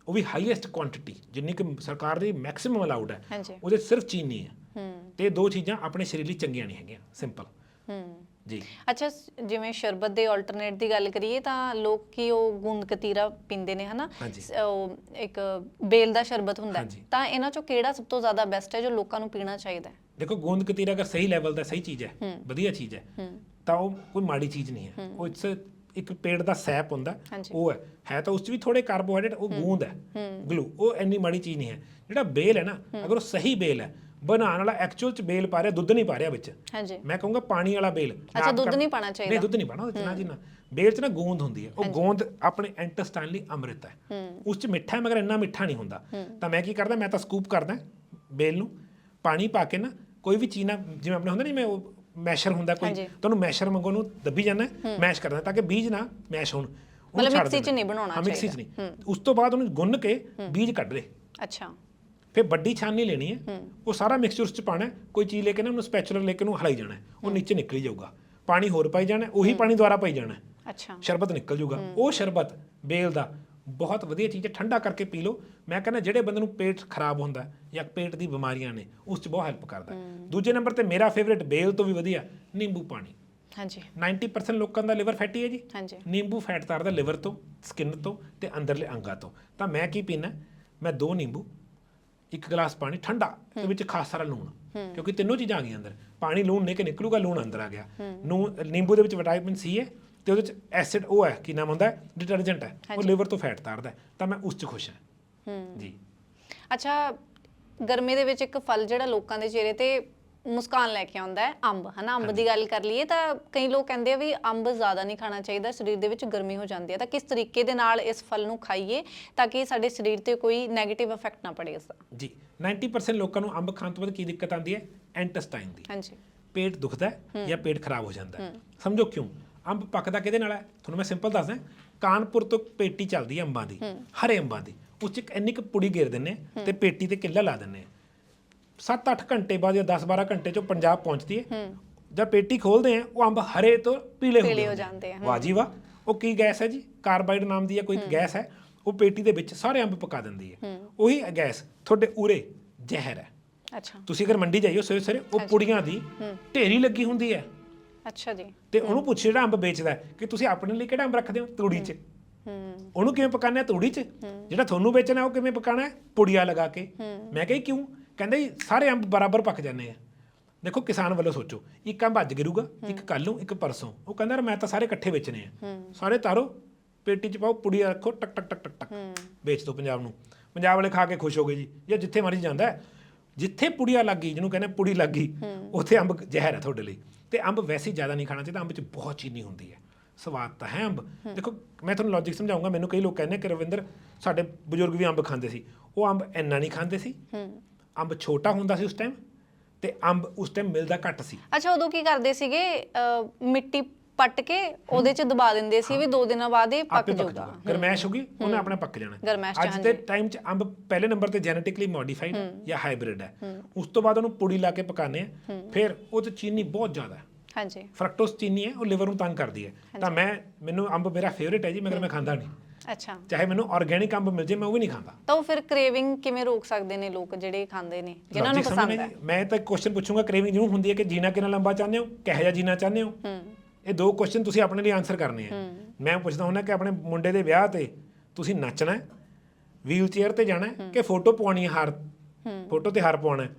ਉਹ ਵੀ ਹਾਈਐਸਟ ਕੁਆਂਟੀਟੀ ਜਿੰਨੀ ਕਿ ਸਰਕਾਰ ਦੀ ਮੈਕਸਿਮਮ ਅਲਾਉਡ ਹੈ ਉਹਦੇ ਸਿਰਫ ਚੀਨੀ ਹੈ। ਹੂੰ। ਤੇ ਇਹ ਦੋ ਚੀਜ਼ਾਂ ਆਪਣੇ ਸਰੀਰ ਲਈ ਚੰਗੀਆਂ ਨਹੀਂ ਹੈਗੀਆਂ ਸਿੰਪਲ ਹੂੰ। ਜੀ। ਅੱਛਾ ਸ- ਜਿਵੇਂ ਸ਼ਰਬਤ ਦੇ ਆਲਟਰਨੇਟ ਦੀ ਗੱਲ ਕਰੀਏ ਤਾਂ ਲੋਕ ਕੀ ਉਹ ਗੂੰਦ ਕਤੀਰਾ ਪੀਂਦੇ ਨੇ ਹਨਾ? ਹਾਂਜੀ। ਸ- ਉਹ ਇੱਕ ਬੇਲ ਦਾ ਸ਼ਰਬਤ ਹੁੰਦਾ ਹੈ। ਹਾਂਜੀ। ਤਾਂ ਇਹਨਾਂ ਚੋਂ ਕਿਹੜਾ ਸਭ ਤੋਂ ਜ਼ਿਆਦਾ ਬੈਸਟ ਹੈ ਜੋ ਲੋਕਾਂ ਨੂੰ ਪੀਣਾ ਚਾਹੀਦਾ ਹੈ? ਦੇਖੋ ਗੋਂਦ ਕਤੀਰਾ ਅਗਰ ਸਹੀ ਲੈਵਲ ਦਾ ਸਹੀ ਚੀਜ਼ ਹੈ ਵਧੀਆ ਚੀਜ਼ ਹੈ ਹੂੰ। ਤਾਂ ਉਹ ਕੋਈ ਮਾੜੀ ਚੀਜ਼ ਨਹੀਂ ਹੈ। ਉਹ ਇਸ ਇੱਕ ਪੇੜ ਦਾ ਸੈਪ ਹੁੰਦਾ ਹਾਂਜੀ। ਉਹ ਹੈ। ਹੈ ਤਾਂ ਉਸ 'ਚ ਵੀ ਥੋੜੇ ਕਾਰਬੋਹਾਈਡਰੇਟ ਉਹ ਗੂੰਦ ਹੈ। ਗਲੂ ਉਹ ਇੰਨੀ ਮਾੜੀ ਚੀਜ਼ ਨਹੀਂ ਹੈ। ਜਿਹੜਾ ਬੇਲ ਹੈ ਨਾ ਅਗਰ ਉਹ ਸਹੀ ਬੇਲ ਹੈ ਬਣਾਉਣ ਵਾਲਾ ਐਕਚੁਅਲ 'ਚ ਬੇਲ ਪਾ ਰਿਹਾ ਦੁੱਧ ਨਹੀਂ ਪਾ ਰਿਹਾ ਵਿੱਚ। ਹਾਂਜੀ। ਮੈਂ ਕਹੂੰਗਾ ਪਾਣੀ ਵਾਲਾ ਬੇਲ। ਅੱਛਾ, ਦੁੱਧ ਨਹੀਂ ਪਾਉਣਾ ਚਾਹੀਦਾ। ਨਹੀਂ ਦੁੱਧ ਨਹੀਂ ਪਾਣਾ ਉਹਦੇ 'ਚ ਨਾ ਜੀ ਨਾ ਬੇਲ 'ਚ ਨਾ ਗੂੰਦ ਹੁੰਦੀ ਹੈ। ਉਹ ਗੂੰਦ ਆਪਣੇ ਇੰਟੈਸਟਾਈਨ ਲਈ ਅੰਮ੍ਰਿਤ ਹੈ। ਉਸ 'ਚ ਮਿੱਠਾ ਹੈ ਮਗਰ ਇੰਨਾ ਮਿੱਠਾ ਨਹੀਂ ਹੁੰਦਾ। ਤਾਂ ਮੈਂ ਕੀ ਕਰਦਾ ਮੈਂ ਤਾਂ ਸਕੂਪ ਕਰਦਾ ਬੇਲ ਨੂੰ। ਪਾਣੀ ਪਾ ਕੇ ਨਾ ਕੋਈ ਵੀ ਚੀਜ਼ ਨਾ ਜਿਵੇਂ ਆਪਣੇ ਹੁੰਦਾ ਨਹੀਂ ਮੈਂ ਉਹ ਮੈਸ਼ਰ ਹੁੰਦਾ ਕੋਈ। ਤੁਹਾਨੂੰ ਮੈਸ਼ਰ ਮੰਗੋ ਨੂੰ ਦੱਬੀ ਜਾਂਦਾ ਮੈਸ਼ ਕਰਦਾ ਤਾਂ ਕਿ ਬੀਜ ਨਾ ਮੈਸ਼ ਹੋਣ। ਮਤਲਬ ਮਿਕਸੀ 'ਚ। ਨਹੀਂ ਬਣਾਉਣਾ ਹਾਂ ਮਿਕਸੀ 'ਚ ਨਹੀਂ। ਉਸ ਤੋਂ ਬਾਅਦ ਉਹਨੂੰ ਗੁੰਨ ਕੇ ਬੀਜ ਕੱਢ ਲੈ। ਅੱਛਾ। ਫਿਰ ਵੱਡੀ ਛਾਨਣੀ ਲੈਣੀ ਹੈ। ਉਹ ਸਾਰਾ ਮਿਕਸਚਰ ਉਸ ਚ ਪਾਣਾ। ਕੋਈ ਚੀਜ਼ ਲੈ ਕੇ ਨਾ ਉਹਨੂੰ ਸਪੈਚੂਲਰ ਲੈ ਕੇ ਉਹਨੂੰ ਹਲਾਈ ਜਾਣਾ। ਉਹ ਨੀਚੇ ਨਿਕਲ ਜਾਊਗਾ। ਪਾਣੀ ਹੋਰ ਪਾਈ ਜਾਣਾ ਉਹੀ ਪਾਣੀ ਦੁਆਰਾ ਪਾਈ ਜਾਣਾ। ਅੱਛਾ। ਸ਼ਰਬਤ ਨਿਕਲ ਜਾਊਗਾ। ਉਹ ਸ਼ਰਬਤ ਬੇਲ ਦਾ ਬਹੁਤ ਵਧੀਆ ਚੀਜ਼ ਹੈ। ਠੰਡਾ ਕਰਕੇ ਪੀ ਲਓ। ਮੈਂ ਕਹਿੰਦਾ ਜਿਹੜੇ ਬੰਦੇ ਨੂੰ ਪੇਟ ਖਰਾਬ ਹੁੰਦਾ ਜਾਂ ਪੇਟ ਦੀ ਬਿਮਾਰੀਆਂ ਨੇ ਉਸ 'ਚ ਬਹੁਤ ਹੈਲਪ ਕਰਦਾ। ਦੂਜੇ ਨੰਬਰ ਤੇ ਮੇਰਾ ਫੇਵਰੇਟ ਬੇਲ ਤੋਂ ਵੀ ਵਧੀਆ ਨਿੰਬੂ ਪਾਣੀ। ਹਾਂਜੀ। 90% ਲੋਕਾਂ ਦਾ ਲਿਵਰ ਫੈਟੀ ਹੈ ਜੀ। ਹਾਂਜੀ। ਨਿੰਬੂ ਫੈਟ ਤਾਰਦਾ ਲਿਵਰ ਤੋਂ ਸਕਿਨ ਤੋਂ ਤੇ ਅੰਦਰਲੇ ਅੰਗਾਂ ਤੋਂ। ਤਾਂ ਮੈਂ ਕੀ ਪੀਣਾ ਮੈਂ ਦੋ ਨਿੰਬੂ ਇੱਕ ਗਲਾਸ ਪਾਣੀ ਠੰਡਾ ਤੇ ਵਿੱਚ ਖਾਸ ਸਾਰਾ ਲੂਣ। ਕਿਉਂਕਿ ਤਿੰਨੋਂ ਚੀਜ਼ਾਂ ਆ ਗਈਆਂ ਅੰਦਰ। ਪਾਣੀ ਲੂਣ ਨੇ ਕਿ ਨਿਕਲੂਗਾ ਲੂਣ ਅੰਦਰ ਆ ਗਿਆ। ਨੂੰ ਨਿੰਬੂ ਦੇ ਵਿੱਚ ਵਿਟਾਮਿਨ ਸੀ ਹੈ ਤੇ ਉਹਦੇ ਚ ਐਸਿਡ ਉਹ ਹੈ ਕੀ ਨਾਮ ਹੁੰਦਾ ਹੈ? ਡਿਟਰਜੈਂਟ ਹੈ। ਉਹ ਲਿਵਰ ਤੋਂ ਫੈਟ ਤਾਰਦਾ ਤਾਂ ਮੈਂ ਉਸ ਚ ਖੁਸ਼ ਹੂੰ। ਜੀ। ਅੱਛਾ ਗਰਮੀ ਦੇ ਵਿੱਚ ਇੱਕ ਫਲ ਜਿਹੜਾ ਲੋਕਾਂ ਦੇ ਚਿਹਰੇ ਤੇ ਮੁਸਕਾਨ ਲੈ ਕੇ ਆਉਂਦਾ ਹੈ ਅੰਬ ਹਨਾ? ਅੰਬ ਦੀ ਗੱਲ ਕਰ ਲਈਏ ਤਾਂ ਕਈ ਲੋਕ ਕਹਿੰਦੇ ਆ ਵੀ ਅੰਬ ਜ਼ਿਆਦਾ ਨਹੀਂ ਖਾਣਾ ਚਾਹੀਦਾ ਸਰੀਰ ਦੇ ਵਿੱਚ ਗਰਮੀ ਹੋ ਜਾਂਦੀ ਹੈ। ਤਾਂ ਕਿਸ ਤਰੀਕੇ ਦੇ ਨਾਲ ਇਸ ਫਲ ਨੂੰ ਖਾਈਏ ਤਾਂ ਕਿ ਸਾਡੇ ਸਰੀਰ ਤੇ ਕੋਈ 네ਗੇਟਿਵ ਇਫੈਕਟ ਨਾ ਪੜੇ ਇਸ ਦਾ? ਜੀ 90% ਲੋਕਾਂ ਨੂੰ ਅੰਬ ਖਾਣ ਤੋਂ ਬਾਅਦ ਕੀ ਦਿੱਕਤ ਆਉਂਦੀ ਹੈ? ਐਂਟਸਟਾਈਨ ਦੀ। ਹਾਂਜੀ। ਪੇਟ ਦੁਖਦਾ ਹੈ ਜਾਂ ਪੇਟ ਖਰਾਬ ਹੋ ਜਾਂਦਾ ਹੈ। ਸਮਝੋ ਕਿਉਂ? ਅੰਬ ਪੱਕਦਾ ਕਿਹਦੇ ਨਾਲ ਹੈ? ਤੁਹਾਨੂੰ ਮੈਂ ਸਿੰਪਲ ਦੱਸਦਾ ਕਾਨਪੁਰ ਤੋਂ ਪੇਟੀ ਚੱਲਦੀ ਹੈ ਅੰਬਾਂ ਦੀ ਹਰੇ ਅੰਬਾਂ ਦੀ। ਉਸ 'ਚ ਇੱਕ ਇੰਨੀ ਕੁ ਪੁੜੀ ਗੇਰ ਦਿੰਨੇ ਤੇ ਪੇਟੀ ਤੇ ਕਿੱਲਾ ਲਾ ਦਿੰਨੇ 7-8 ਘੰਟੇ ਬਾਅਦ ਜਾਂ 10-12 ਘੰਟੇ ਚੋਂ ਪੰਜਾਬ ਪਹੁੰਚਦੀ ਹੈ। ਜਦ ਪੇਟੀ ਖੋਲਦੇ ਆ ਉਹ ਅੰਬ ਹਰੇ ਤੋਂ ਪੀਲੇ ਹੋ ਪੀਲੇ ਹੋ ਜਾਂਦੇ ਆ, ਵਾਹ ਜੀ ਵਾਹ। ਉਹ ਕੀ ਗੈਸ ਹੈ ਜੀ? ਕਾਰਬਾਈਡ ਨਾਮ ਦੀ ਹੈ ਕੋਈ ਗੈਸ ਹੈ ਉਹ ਪੇਟੀ ਦੇ ਵਿੱਚ ਸਾਰੇ ਅੰਬ ਪਕਾ ਦਿੰਦੀ ਹੈ। ਉਹੀ ਗੈਸ ਤੁਹਾਡੇ ਉਰੇ ਜ਼ਹਿਰ ਹੈ। ਅੱਛਾ। ਤੁਸੀਂ ਅਗਰ ਮੰਡੀ ਜਾਈਓ ਸਵੇਰੇ ਸਵੇਰੇ ਉਹ ਪੁੜੀਆਂ ਦੀ ਢੇਰੀ ਲੱਗੀ ਹੁੰਦੀ ਹੈ। ਅੱਛਾ ਜੀ। ਤੇ ਉਹਨੂੰ ਪੁੱਛ ਜਿਹੜਾ ਅੰਬ ਵੇਚਦਾ ਹੈ ਕਿ ਤੁਸੀਂ ਆਪਣੇ ਲਈ ਕਿਹੜਾ ਅੰਬ ਰੱਖਦੇ ਹੋ? ਤੂੜੀ 'ਚ। ਹੂੰ। ਉਹਨੂੰ ਕਿਵੇਂ ਪਕਾਣਾ ਹੈ ਤੂੜੀ 'ਚ। ਜਿਹੜਾ ਤੁਹਾਨੂੰ ਵੇਚਣਾ ਉਹ ਕਿਵੇਂ ਪਕਾਣਾ ਹੈ? ਪੁੜੀਆ ਲਗਾ ਕੇ। ਮੈਂ ਕਿਹਾ ਕਿਉਂ? ਕਹਿੰਦੇ ਜੀ ਸਾਰੇ ਅੰਬ ਬਰਾਬਰ ਪੱਕ ਜਾਂਦੇ ਆ। ਦੇਖੋ ਕਿਸਾਨ ਵੱਲੋਂ ਸੋਚੋ ਇੱਕ ਅੰਬ ਅੱਜ ਗਿਰੂਗਾ ਇੱਕ ਕੱਲ ਨੂੰ ਇੱਕ ਪਰਸੋਂ। ਉਹ ਕਹਿੰਦਾ ਯਾਰ ਮੈਂ ਤਾਂ ਸਾਰੇ ਇਕੱਠੇ ਵੇਚਣੇ ਆ। ਸਾਰੇ ਤਾਰੋ ਪੇਟੀ 'ਚ ਪਾਓ ਪੁੜੀਆ ਰੱਖੋ ਟਕ ਟਕ ਟਕ ਟਕ। ਟਕ ਵੇਚ ਦਿਓ ਪੰਜਾਬ ਨੂੰ। ਪੰਜਾਬ ਵਾਲੇ ਖਾ ਕੇ ਖੁਸ਼ ਹੋ ਗਏ ਜੀ। ਜਾਂ ਜਿੱਥੇ ਮਰਜ਼ੀ ਜਾਂਦਾ ਜਿੱਥੇ ਪੁੜੀਆ ਲੱਗ ਗਈ ਜਿਹਨੂੰ ਕਹਿੰਦੇ ਪੁੜੀ ਲੱਗ ਗਈ ਉੱਥੇ ਅੰਬ ਜ਼ਹਿਰ ਹੈ ਤੁਹਾਡੇ ਲਈ। ਤੇ ਅੰਬ ਵੈਸੇ ਹੀ ਜ਼ਿਆਦਾ ਨਹੀਂ ਖਾਣਾ ਚਾਹੀਦਾ ਅੰਬ 'ਚ ਬਹੁਤ ਚੀਨੀ ਹੁੰਦੀ ਹੈ। ਸਵਾਦ ਤਾਂ ਹੈ ਅੰਬ। ਦੇਖੋ ਮੈਂ ਤੁਹਾਨੂੰ ਲੌਜੀਕ ਸਮਝਾਉਂਗਾ ਮੈਨੂੰ ਕਈ ਲੋਕ ਕਹਿੰਦੇ ਕਿ ਰਵਿੰਦਰ ਸਾਡੇ ਬਜ਼ੁਰਗ ਵੀ ਅੰਬ ਖਾਂਦੇ ਸੀ। ਉਹ ਅੰਬ ਇੰਨਾ ਨਹੀਂ ਖਾਂਦੇ ਸੀ। ਅੰਬ ਛੋਟਾ ਹੁੰਦਾ ਸੀ ਉਸ ਟਾਈਮ ਤੇ ਅੰਬ ਉਸ ਟਾਈਮ ਮਿਲਦਾ ਘੱਟ ਸੀ। ਅੱਛਾ ਉਦੋਂ ਕੀ ਕਰਦੇ ਸੀਗੇ? ਅਹ, ਮਿੱਟੀ ਪੱਟ ਕੇ ਉਹਦੇ ਚ ਦਬਾ ਦਿੰਦੇ ਸੀ ਵੀ ਦੋ ਦਿਨਾਂ ਬਾਅਦ ਇਹ ਪੱਕ ਜਾਊਗਾ। ਗਰਮੈਸ਼ ਹੋ ਗਈ ਉਹਨੇ ਆਪਣੇ ਪੱਕ ਜਾਣਾ। ਗਰਮੈਸ਼ ਚ, ਅੱਜ ਦੇ ਟਾਈਮ 'ਚ ਅੰਬ ਪਹਿਲੇ ਨੰਬਰ ਤੇ ਜੈਨੇਟਿਕਲੀ ਮੋਡੀਫਾਈਡ ਜਾਂ ਹਾਈਬ੍ਰਿਡ ਹੈ। ਉਸ ਤੋਂ ਬਾਅਦ ਉਹਨੂੰ ਪੁੜੀ ਲਾ ਕੇ ਪਕਾਉਂਦੇ ਆ। ਫਿਰ ਉਹ 'ਚ ਚੀਨੀ ਬਹੁਤ ਜ਼ਿਆਦਾ ਹੈ। ਹਾਂਜੀ। ਫਰਕਟੋਸ ਚੀਨੀ ਹੈ ਉਹ ਲਿਵਰ ਨੂੰ ਤੰਗ ਕਰਦੀ ਹੈ। ਤਾਂ ਮੈਂ ਮੈਨੂੰ ਅੰਬ ਮੇਰਾ ਫੇਵਰੇਟ ਹੈ ਜੀ ਮਗਰ ਮੈਂ ਖਾਂਦਾ ਨਹੀਂ। ਅੱਛਾ। ਚਾਹੇ ਮੈਨੂੰ ਆਰਗੇਨਿਕ ਅੰਬ ਮਿਲ ਜੇ ਮੈਂ ਉਹ ਵੀ ਨਹੀਂ ਖਾਂਦਾ। ਤਾਂ ਉਹ ਫਿਰ ਕ੍ਰੇਵਿੰਗ ਕਿਵੇਂ ਰੋਕ ਸਕਦੇ ਨੇ ਲੋਕ ਜਿਹੜੇ ਖਾਂਦੇ ਨੇ ਜਿਨ੍ਹਾਂ ਨੂੰ ਪਸੰਦ ਹੈ? ਮੈਂ ਤਾਂ ਕੁਐਸਚਨ ਪੁੱਛੂੰਗਾ ਕ੍ਰੇਵਿੰਗ ਜਿਹਨੂੰ ਹੁੰਦੀ ਹੈ ਕਿ ਜੀਣਾ ਕਿੰਨਾ ਲੰਬਾ ਚਾਹੁੰਦੇ ਹੋ? ਕਿਹੋ ਜਿਹਾ ਜੀਣਾ ਚਾਹੁੰਦੇ ਹੋ? ਹੂੰ। ਇਹ ਦੋ ਕੁਐਸਚਨ ਤੁਸੀਂ ਆਪਣੇ ਲਈ ਆਨਸਰ ਕਰਨੇ ਆ। ਮੈਂ ਪੁੱਛਦਾ ਹੁੰਦਾ ਕਿ ਆਪਣੇ ਮੁੰਡੇ ਦੇ ਵਿਆਹ ਤੇ ਤੁਸੀਂ ਨੱਚਣਾ ਹੈ? ਵੀਲ ਚੇਅਰ ਤੇ ਜਾਣਾ ਹੈ? ਕਿ ਫੋਟੋ ਪਵਾਉਣੀ ਹੈ ਹਾਰ ਫੋਟੋ ਤੇ ਹਾਰ ਪਵਾਉਣਾ ਹੈ?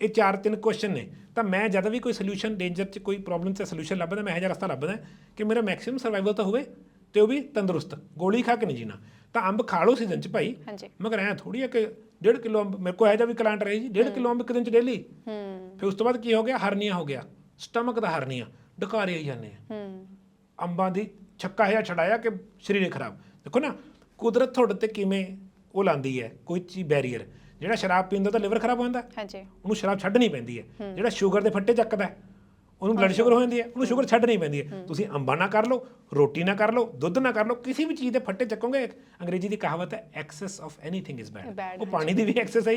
ਇਹ ਚਾਰ ਤਿੰਨ ਕੁਐਸਚਨ ਨੇ। ਤਾਂ ਮੈਂ ਜਦ ਵੀ ਕੋਈ ਸੋਲੂਸ਼ਨ ਡੇਂਜਰ 'ਚ ਕੋਈ ਪ੍ਰੋਬਲਮ 'ਚ ਸੋਲੂਸ਼ਨ ਲੱਭਦਾ ਮੈਂ ਇਹ ਜਿਹਾ ਰਸਤਾ ਲੱਭਦਾ ਕਿ ਮੇਰਾ ਮੈਕਸਿਮਮ ਸਰਵਾਈਵਲ ਤਾਂ ਹੋਵੇ। ਤੇ ਉਹ ਵੀ ਤੰਦਰੁਸਤ ਗੋਲੀ ਖਾ ਕੇ ਨਹੀਂ ਜੀਣਾ। ਤਾਂ ਅੰਬ ਖਾ ਲਓ ਸੀਜ਼ਨ 'ਚ ਭਾਈ। ਹਾਂਜੀ। ਮਗਰ ਐ ਥੋੜੀ ਹੈ ਕਿ 1.5 ਕਿਲੋ ਅੰਬ ਮੇਰੇ ਕੋਲ ਇਹ ਜਿਹਾ ਵੀ ਕਲਾਂਟ ਰਹੇ ਜੀ 1.5 ਕਿਲੋ ਅੰਬ ਇੱਕ ਦਿਨ 'ਚ ਡੇਲੀ। ਹੂੰ। ਫਿਰ ਉਸ ਤੋਂ ਬਾਅਦ ਕੀ ਹੋ ਗਿਆ? ਹਰਨੀਆ ਹੋ ਗਿਆ। ਸਟਮਕ ਦਾ ਹਰਨੀਆ। ਡਕਾਰੇ ਆਈ ਜਾਂਦੇ ਆ। ਹੂੰ। ਅੰਬਾਂ ਦੀ ਛੱਕਾ ਜਿਹਾ ਛੜਾਇਆ ਕਿ ਸਰੀਰ ਹੀ ਖਰਾਬ। ਦੇਖੋ ਨਾ ਕੁਦਰਤ ਤੁਹਾਡੇ ਤੇ ਕਿਵੇਂ ਉਹ ਲਾਂਦੀ ਹੈ ਕੋਈ ਚੀਜ਼ ਬੈਰੀਅਰ। ਜਿਹੜਾ ਸ਼ਰਾਬ ਪੀਂਦਾ ਤਾਂ ਲਿਵਰ ਖਰਾਬ ਹੋ ਜਾਂਦਾ। ਹਾਂਜੀ। ਉਹਨੂੰ ਸ਼ਰਾਬ ਛੱਡਣੀ ਪੈਂਦੀ ਹੈ। ਜਿਹੜਾ ਸ਼ੂਗਰ ਦੇ ਫੱਟੇ ਚੱਕਦਾ ਹੈ, ਉਹਨੂੰ ਬਲੱਡ ਸ਼ੂਗਰ ਹੋ ਜਾਂਦੀ ਹੈ ਉਹਨੂੰ ਸ਼ੂਗਰ ਛੱਡਣੀ ਪੈਂਦੀ ਹੈ। ਤੁਸੀਂ ਅੰਬਾਂ ਨਾ ਕਰ ਲਓ ਰੋਟੀ ਨਾ ਕਰ ਲਓ ਦੁੱਧ ਨਾ ਕਰ ਲਓ ਕਿਸੇ ਵੀ ਚੀਜ਼ ਦੇ ਫੱਟੇ ਚੱਕੋਗੇ ਅੰਗਰੇਜ਼ੀ ਦੀ ਕਹਾਵਤ ਹੈ excess of anything is bad ਉਹ ਪਾਣੀ ਦੀ ਵੀ ਐਕਸੈਸ ਹੈ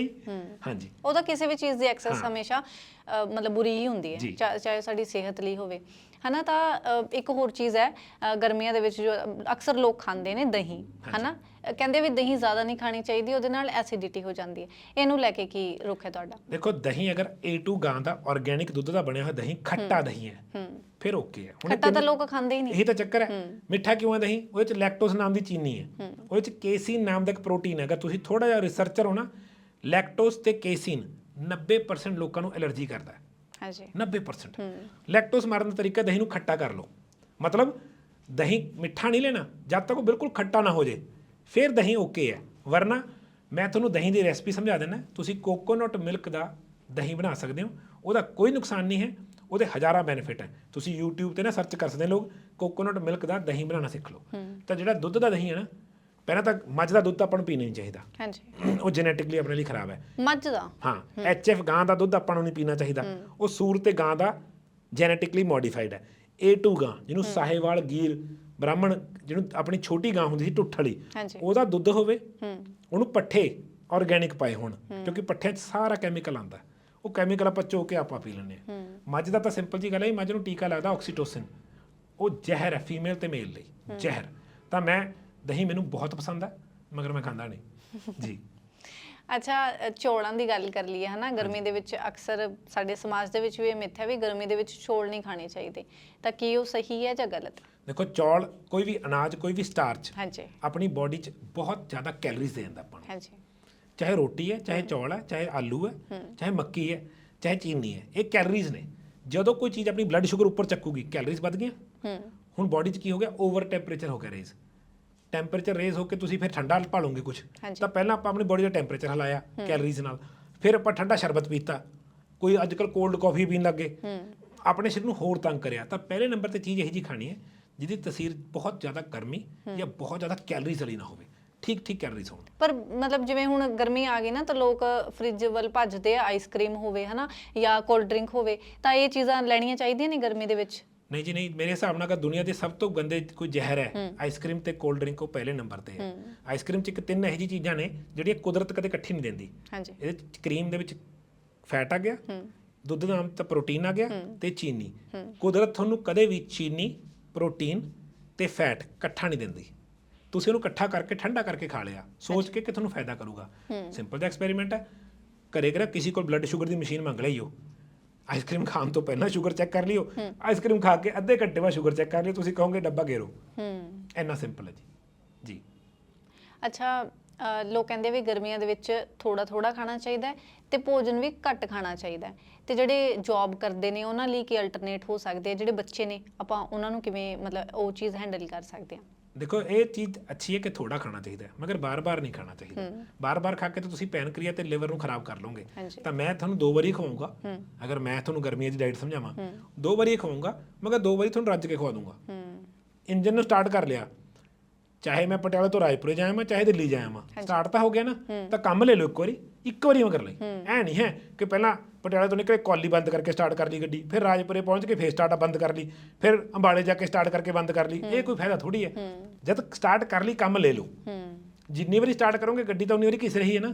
ਹਾਂਜੀ। ਉਹਦਾ ਕਿਸੇ ਵੀ ਚੀਜ਼ ਦੀ ਐਕਸੈਸ ਹਮੇਸ਼ਾ ਮਤਲਬ ਬੁਰੀ ਹੀ ਹੁੰਦੀ ਹੈ ਚਾਹੇ ਸਾਡੀ ਸਿਹਤ ਲਈ ਹੋਵੇ। ਹਨਾ ਤਾਂ ਇੱਕ ਹੋਰ ਚੀਜ਼ ਹੈ ਗਰਮੀਆਂ ਦੇ ਵਿੱਚ ਜੋ ਅਕਸਰ ਲੋਕ ਖਾਂਦੇ ਨੇ ਦਹੀਂ ਹਨਾ? ਕਹਿੰਦੇ ਵੀ ਦਹੀਂ ਜ਼ਿਆਦਾ ਨਹੀਂ ਖਾਣੀ ਚਾਹੀਦੀ ਉਹਦੇ ਨਾਲ ਐਸਿਡਿਟੀ ਹੋ ਜਾਂਦੀ ਹੈ। ਇਹਨੂੰ ਲੈ ਕੇ ਕੀ ਰੁਖ ਹੈ ਤੁਹਾਡਾ? ਦੇਖੋ ਦਹੀਂ ਅਗਰ A2 ਗਾਂ ਦਾ ਆਰਗੇਨਿਕ ਦੁੱਧ ਦਾ ਬਣਿਆ ਹੋਇਆ ਦਹੀਂ ਖੱਟਾ ਦਹੀਂ ਹੈ। ਹੂੰ। ਫਿਰ ਓਕੇ ਹੈ। ਖੱਟਾ ਤਾਂ ਲੋਕ ਖਾਂਦੇ ਹੀ ਨਹੀਂ। ਇਹੀ ਤਾਂ ਚੱਕਰ ਹੈ। ਮਿੱਠਾ ਕਿਉਂ ਹੈ ਦਹੀਂ? ਉਹਦੇ ਚ ਲੈਕਟੋਜ਼ ਨਾਮ ਦੀ ਚੀਨੀ ਹੈ। ਉਹਦੇ ਚ ਕੇਸੀਨ ਨਾਮ ਦਾ ਇੱਕ ਪ੍ਰੋਟੀਨ ਹੈਗਾ ਤੁਸੀਂ ਥੋੜਾ ਜਿਹਾ ਰਿਸਰਚਰ ਹੋ ਨਾ ਲੈਕਟੋਜ਼ ਤੇ ਕੇਸੀਨ 90% ਲੋਕਾਂ ਨੂੰ ਐਲਰਜੀ ਕਰਦਾ ਹੈ। ਹਾਂਜੀ। 90% ਲੈਕਟੋਜ਼ ਮਾਰਨ ਦਾ ਤਰੀਕਾ ਦਹੀਂ ਨੂੰ ਖੱਟਾ ਕਰ ਲਓ। ਮਤਲਬ ਦਹੀਂ ਮਿੱਠਾ ਨਹੀਂ ਲੈਣਾ ਜਦ ਤੱਕ ਉਹ ਬਿਲਕੁਲ ਖੱਟਾ ਨਾ ਹੋ ਜੇ ਫਿਰ ਦਹੀਂ ਓਕੇ ਹੈ। ਵਰਨਾ ਮੈਂ ਤੁਹਾਨੂੰ ਦਹੀਂ ਦੀ ਰੈਸਪੀ ਸਮਝਾ ਦਿੰਦਾ ਤੁਸੀਂ ਕੋਕੋਨਟ ਮਿਲਕ ਦਾ ਦਹੀਂ ਬਣਾ ਸਕਦੇ ਹੋ ਉਹਦਾ ਕੋਈ ਨੁਕਸਾਨ ਨਹੀਂ ਹੈ ਉਹਦੇ ਹਜ਼ਾਰਾਂ ਬੈਨੀਫਿਟ ਹੈ। ਤੁਸੀਂ YouTube ਤੇ ਨਾ ਸਰਚ ਕਰ ਸਕਦੇ ਲੋਕ ਕੋਕੋਨਟ ਮਿਲਕ ਦਾ ਦਹੀਂ ਬਣਾਉਣਾ ਸਿੱਖ ਲਓ। ਤਾਂ ਜਿਹੜਾ ਦੁੱਧ ਦਾ ਦਹੀਂ ਹੈ ਨਾ ਪਹਿਲਾਂ ਤਾਂ ਮੱਝ ਦਾ ਦੁੱਧ ਤਾਂ ਆਪਾਂ ਨੂੰ ਪੀਣਾ ਨਹੀਂ ਚਾਹੀਦਾ। ਹਾਂਜੀ। ਉਹ ਜੈਨੇਟਿਕਲੀ ਆਪਣੇ ਲਈ ਖਰਾਬ ਹੈ। ਮੱਝ ਦਾ? ਹਾਂ ਐਚਐਫ ਗਾਂ ਦਾ ਦੁੱਧ ਆਪਾਂ ਨੂੰ ਨਹੀਂ ਪੀਣਾ ਚਾਹੀਦਾ। ਉਹ ਸੂਰ ਤੇ ਗਾਂ ਦਾ ਜੈਨੇਟਿਕਲੀ ਮੋਡੀਫਾਈਡ ਹੈ। A2 ਗਾਂ ਜਿਹਨੂੰ ਸਾਹੇਵਾਲ ਗੀਰ ਬ੍ਰਾਹਮਣ ਜਿਹਨੂੰ ਆਪਣੀ ਛੋਟੀ ਗਾਂ ਹੁੰਦੀ ਸੀ ਟੁੱਠ ਵਾਲੀ ਹਾਂਜੀ। ਉਹਦਾ ਦੁੱਧ ਹੋਵੇ ਹੂੰ। ਉਹਨੂੰ ਪੱਠੇ ਆਰਗੇਨਿਕ ਪਾਏ ਹੋਣ ਕਿਉਂਕਿ ਪੱਠਿਆਂ 'ਚ ਸਾਰਾ ਕੈਮੀਕਲ ਆਂਦਾ ਉਹ ਕੈਮੀਕਲ ਆਪਾਂ ਚੋ ਕੇ ਆਪਾਂ ਪੀ ਲੈਂਦੇ ਆ ਮੱਝ ਦਾ ਤਾਂ ਸਿੰਪਲ ਜੀ ਗੱਲ ਹੈ ਮੱਝ ਨੂੰ ਟੀਕਾ ਲੱਗਦਾ ਆਕਸੀਟੋਸਿਨ ਉਹ ਜ਼ਹਿਰ ਹੈ ਫੀਮੇਲ ਤੇ ਮੇਲ ਲਈ ਜ਼ਹਿਰ। ਤਾਂ ਮੈਂ ਦਹੀਂ ਮੈਨੂੰ ਬਹੁਤ ਪਸੰਦ ਹੈ ਮਗਰ ਮੈਂ ਖਾਂਦਾ ਨਹੀਂ। ਜੀ। ਅੱਛਾ ਅ, ਚੌਲਾਂ ਦੀ ਗੱਲ ਕਰ ਲਈਏ ਹਨਾ? ਗਰਮੀ ਦੇ ਵਿੱਚ ਅਕਸਰ ਸਾਡੇ ਸਮਾਜ ਦੇ ਵਿੱਚ ਵੀ ਇਹ ਮਿੱਥ ਹੈ ਵੀ ਗਰਮੀ ਦੇ ਵਿੱਚ ਚੌਲ ਨਹੀਂ ਖਾਣੇ ਚਾਹੀਦੇ। ਤਾਂ ਕੀ ਉਹ ਸਹੀ ਹੈ ਜਾਂ ਗਲਤ? ਦੇਖੋ ਚੌਲ ਕੋਈ ਵੀ ਅਨਾਜ ਕੋਈ ਵੀ ਸਟਾਰਚ ਹਾਂਜੀ। ਆਪਣੀ ਬਾਡੀ 'ਚ ਬਹੁਤ ਜ਼ਿਆਦਾ ਕੈਲਰੀਜ਼ ਦੇ ਦਿੰਦਾ ਆਪਾਂ ਨੂੰ। ਹਾਂਜੀ। ਚਾਹੇ ਰੋਟੀ ਹੈ ਚਾਹੇ ਚੌਲ ਹੈ ਚਾਹੇ ਆਲੂ ਹੈ। ਚਾਹੇ ਮੱਕੀ ਹੈ ਚਾਹੇ ਚੀਨੀ ਹੈ ਇਹ ਕੈਲਰੀਜ਼ ਨੇ। ਜਦੋਂ ਕੋਈ ਚੀਜ਼ ਆਪਣੀ ਬਲੱਡ ਸ਼ੂਗਰ ਉੱਪਰ ਚੱਕੂਗੀ ਕੈਲਰੀਜ਼ ਵੱਧ ਗਈਆਂ। ਹੂੰ। ਹੁਣ ਬਾਡੀ 'ਚ ਕੀ ਹੋ ਗਿਆ? ਓਵਰ ਟੈਂਪਰੇਚਰ ਹੋ ਗਿਆ ਰੇਜ਼। ਟੈਂਪਰੇਚਰ ਰੇਜ਼ ਹੋ ਕੇ ਤੁਸੀਂ ਫਿਰ ਠੰਡਾ ਭਾਲੋਗੇ ਕੁਝ। ਤਾਂ ਪਹਿਲਾਂ ਆਪਾਂ ਆਪਣੀ ਬਾਡੀ ਦਾ ਟੈਂਪਰੇਚਰ ਹਲਾਇਆ ਕੈਲਰੀਜ਼ ਨਾਲ। ਫਿਰ ਆਪਾਂ ਠੰਡਾ ਸ਼ਰਬਤ ਪੀਤਾ। ਕੋਈ ਅੱਜ ਕੱਲ ਕੋਲਡ ਕਾਫੀ ਪੀਣ ਲੱਗੇ ਆਪਣੇ ਸਰੀਰ ਨੂੰ ਹੋਰ ਤੰਗ ਕਰਿਆ। ਤਾਂ ਪਹਿਲੇ ਨੰਬਰ ਤੇ ਚੀਜ਼ ਇਹੀ ਜੀ ਖਾਣੀ ਹੈ ਜਿਹਦੀ ਤਸੀਰ ਬਹੁਤ ਜ਼ਿਆਦਾ ਗਰਮੀ ਜਾਂ ਬਹੁਤ ਜ਼ਿਆਦਾ ਕੈਲਰੀਜ਼ ਵਾਲੀ ਨਾ ਹੋਵੇ। ਠੀਕ ਠੀਕ ਕੈਲਰੀਜ਼ ਹੋਣ। ਪਰ ਮਤਲਬ ਜਿਵੇਂ ਹੁਣ ਗਰਮੀ ਆ ਗਈ ਨਾ ਤਾਂ ਲੋਕ ਫ੍ਰਿਜ ਵੱਲ ਭੱਜਦੇ ਆ ਆਈਸਕ੍ਰੀਮ ਹੋਵੇ ਹਨਾ ਜਾਂ ਕੋਲਡ ਡਰਿੰਕ ਹੋਵੇ ਤਾਂ ਇਹ ਚੀਜ਼ਾਂ ਲੈਣੀਆਂ ਚਾਹੀਦੀਆਂ ਨੇ ਗਰਮੀ ਦੇ ਵਿੱਚ? ਨਹੀਂ ਜੀ ਨਹੀਂ ਮੇਰੇ ਹਿਸਾਬ ਨਾਲ ਦੁਨੀਆ ਦੇ ਸਭ ਤੋਂ ਗੰਦੇ ਕੋਈ ਜ਼ਹਿਰ ਹੈ ਆਈਸਕ੍ਰੀਮ ਤੇ ਕੋਲਡ ਡਰਿੰਕ ਉਹ ਪਹਿਲੇ ਨੰਬਰ ਤੇ ਹੈ। ਆਈਸਕ੍ਰੀਮ ਚ ਇੱਕ ਤਿੰਨ ਇਹੋ ਜਿਹੀ ਚੀਜ਼ਾਂ ਨੇ ਜਿਹੜੀਆਂ ਕੁਦਰਤ ਕਦੇ ਇਕੱਠੀ ਨਹੀਂ ਦਿੰਦੀ ਹਾਂਜੀ। ਇਹਦੇ ਚ ਕਰੀਮ ਦੇ ਵਿੱਚ ਫੈਟ ਆ ਗਿਆ ਦੁੱਧ ਦਾ ਤਾਂ ਪ੍ਰੋਟੀਨ ਆ ਗਿਆ ਤੇ ਚੀਨੀ। ਕੁਦਰਤ ਤੁਹਾਨੂੰ ਕਦੇ ਵੀ ਚੀਨੀ ਪ੍ਰੋਟੀਨ ਤੇ ਫੈਟ ਇਕੱਠਾ ਨਹੀਂ ਦਿੰਦੀ। ਤੁਸੀਂ ਉਹਨੂੰ ਇਕੱਠਾ ਕਰਕੇ ਠੰਡਾ ਕਰਕੇ ਖਾ ਲਿਆ। ਸੋਚ ਕੇ ਕਿ ਤੁਹਾਨੂੰ ਫਾਇਦਾ ਕਰੂਗਾ। ਸਿੰਪਲ ਜਿਹਾ ਐਕਸਪੈਰੀਮੈਂਟ ਹੈ। ਘਰੇ ਕਰਾ ਕਿਸੇ ਕੋਲ ਬਲੱਡ ਸ਼ੂਗਰ ਦੀ ਮਸ਼ੀਨ ਮੰਗ ਲਈਓ ਆਈਸਕ੍ਰੀਮ ਖਾਣ ਤੋਂ ਪਹਿਲਾਂ ਸ਼ੂਗਰ ਚੈੱਕ ਕਰ ਲਿਓ। ਆਈਸਕ੍ਰੀਮ ਖਾ ਕੇ ਅੱਧੇ ਘੰਟੇ ਬਾਅਦ ਸ਼ੂਗਰ ਚੈੱਕ ਕਰ ਲਿਓ ਤੁਸੀਂ ਕਹੋਗੇ ਡੱਬਾ ਗੇਰੋ ਹੂੰ। ਇੰਨਾ ਸਿੰਪਲ ਹੈ ਜੀ। ਜੀ। ਅੱਛਾ ਅ, ਲੋਕ ਕਹਿੰਦੇ ਵੀ ਗਰਮੀਆਂ ਦੇ ਵਿੱਚ ਥੋੜਾ ਥੋੜਾ ਖਾਣਾ ਚਾਹੀਦਾ ਹੈ ਤੇ ਭੋਜਨ ਵੀ ਘੱਟ ਖਾਣਾ ਚਾਹੀਦਾ ਹੈ। ਤੇ ਜਿਹੜੇ ਜੌਬ ਕਰਦੇ ਨੇ ਉਹਨਾਂ ਲਈ ਕੀ ਅਲਟਰਨੇਟ ਹੋ ਸਕਦੇ ਆ? ਜਿਹੜੇ ਬੱਚੇ ਨੇ ਆਪਾਂ ਉਹਨਾਂ ਨੂੰ ਕਿਵੇਂ ਮਤਲਬ ਉਹ ਚੀਜ਼ ਹੈਂਡਲ ਕਰ ਸਕਦੇ ਆ? ਦੇਖੋ ਇਹ ਚੀਜ਼ ਅੱਛੀ ਹੈ ਕਿ ਥੋੜਾ ਖਾਣਾ ਚਾਹੀਦਾ ਹੈ ਮਗਰ ਬਾਰ-ਬਾਰ ਨਹੀਂ ਖਾਣਾ ਚਾਹੀਦਾ। ਬਾਰ-ਬਾਰ ਖਾ ਕੇ ਤਾਂ ਤੁਸੀਂ ਪੈਨਕ੍ਰੀਆ ਤੇ ਲਿਵਰ ਨੂੰ ਖਰਾਬ ਕਰ ਲਓਗੇ। ਤਾਂ ਮੈਂ ਤੁਹਾਨੂੰ ਦੋ ਵਾਰੀ ਖਵਾਉਂਗਾ ਅਗਰ ਮੈਂ ਤੁਹਾਨੂੰ ਗਰਮੀਆਂ ਦੀ ਡਾਈਟ ਸਮਝਾਵਾਂ ਦੋ ਵਾਰੀ ਖਵਾਉਂਗਾ ਮਗਰ ਦੋ ਵਾਰੀ ਤੁਹਾਨੂੰ ਰੱਜ ਕੇ ਖਵਾ ਦੂੰਗਾ। ਇੰਜਨ ਨੂੰ ਸਟਾਰਟ ਕਰ ਲਿਆ। ਚਾਹੇ ਮੈਂ ਪਟਿਆਲਾ ਤੋਂ ਰਾਏਪੁਰੇ ਜਾਇਆ ਮੈਂ ਚਾਹੇ ਦਿੱਲੀ ਜਾਇਆ ਮੈਂ ਸਟਾਰਟ ਤਾਂ ਹੋ ਗਿਆ ਨਾ ਤਾਂ ਕੰਮ ਲੈ ਲਓ ਇੱਕ ਵਾਰੀ ਇੱਕ ਵਾਰੀ ਮਗਰ ਲਈ। ਐ ਨਹੀਂ ਹੈ ਕਿ ਪਹਿਲਾਂ ਪਟਿਆਲਾ ਤੋਂ ਨਿਕਲੇ ਕੌਲੀ ਬੰਦ ਕਰਕੇ ਸਟਾਰਟ ਕਰ ਲਈ ਗੱਡੀ। ਫਿਰ ਰਾਜਪੁਰੇ ਪਹੁੰਚ ਕੇ ਫੇਰ ਸਟਾਰਟ ਬੰਦ ਕਰ ਲਈ। ਫਿਰ ਅੰਬਾਲੇ ਜਾ ਕੇ ਸਟਾਰਟ ਕਰਕੇ ਬੰਦ ਕਰ ਲਈ। ਇਹ ਕੋਈ ਫਾਇਦਾ ਥੋੜੀ ਹੈ। ਜਦ ਸਟਾਰਟ ਕਰ ਲਈ ਕੰਮ ਲੈ ਲਓ। ਜਿੰਨੀ ਵਾਰੀ ਸਟਾਰਟ ਕਰੋਗੇ ਗੱਡੀ ਤਾਂ ਉਨੀ ਵਾਰੀ ਘਿਸ ਰਹੀ ਹੈ ਨਾ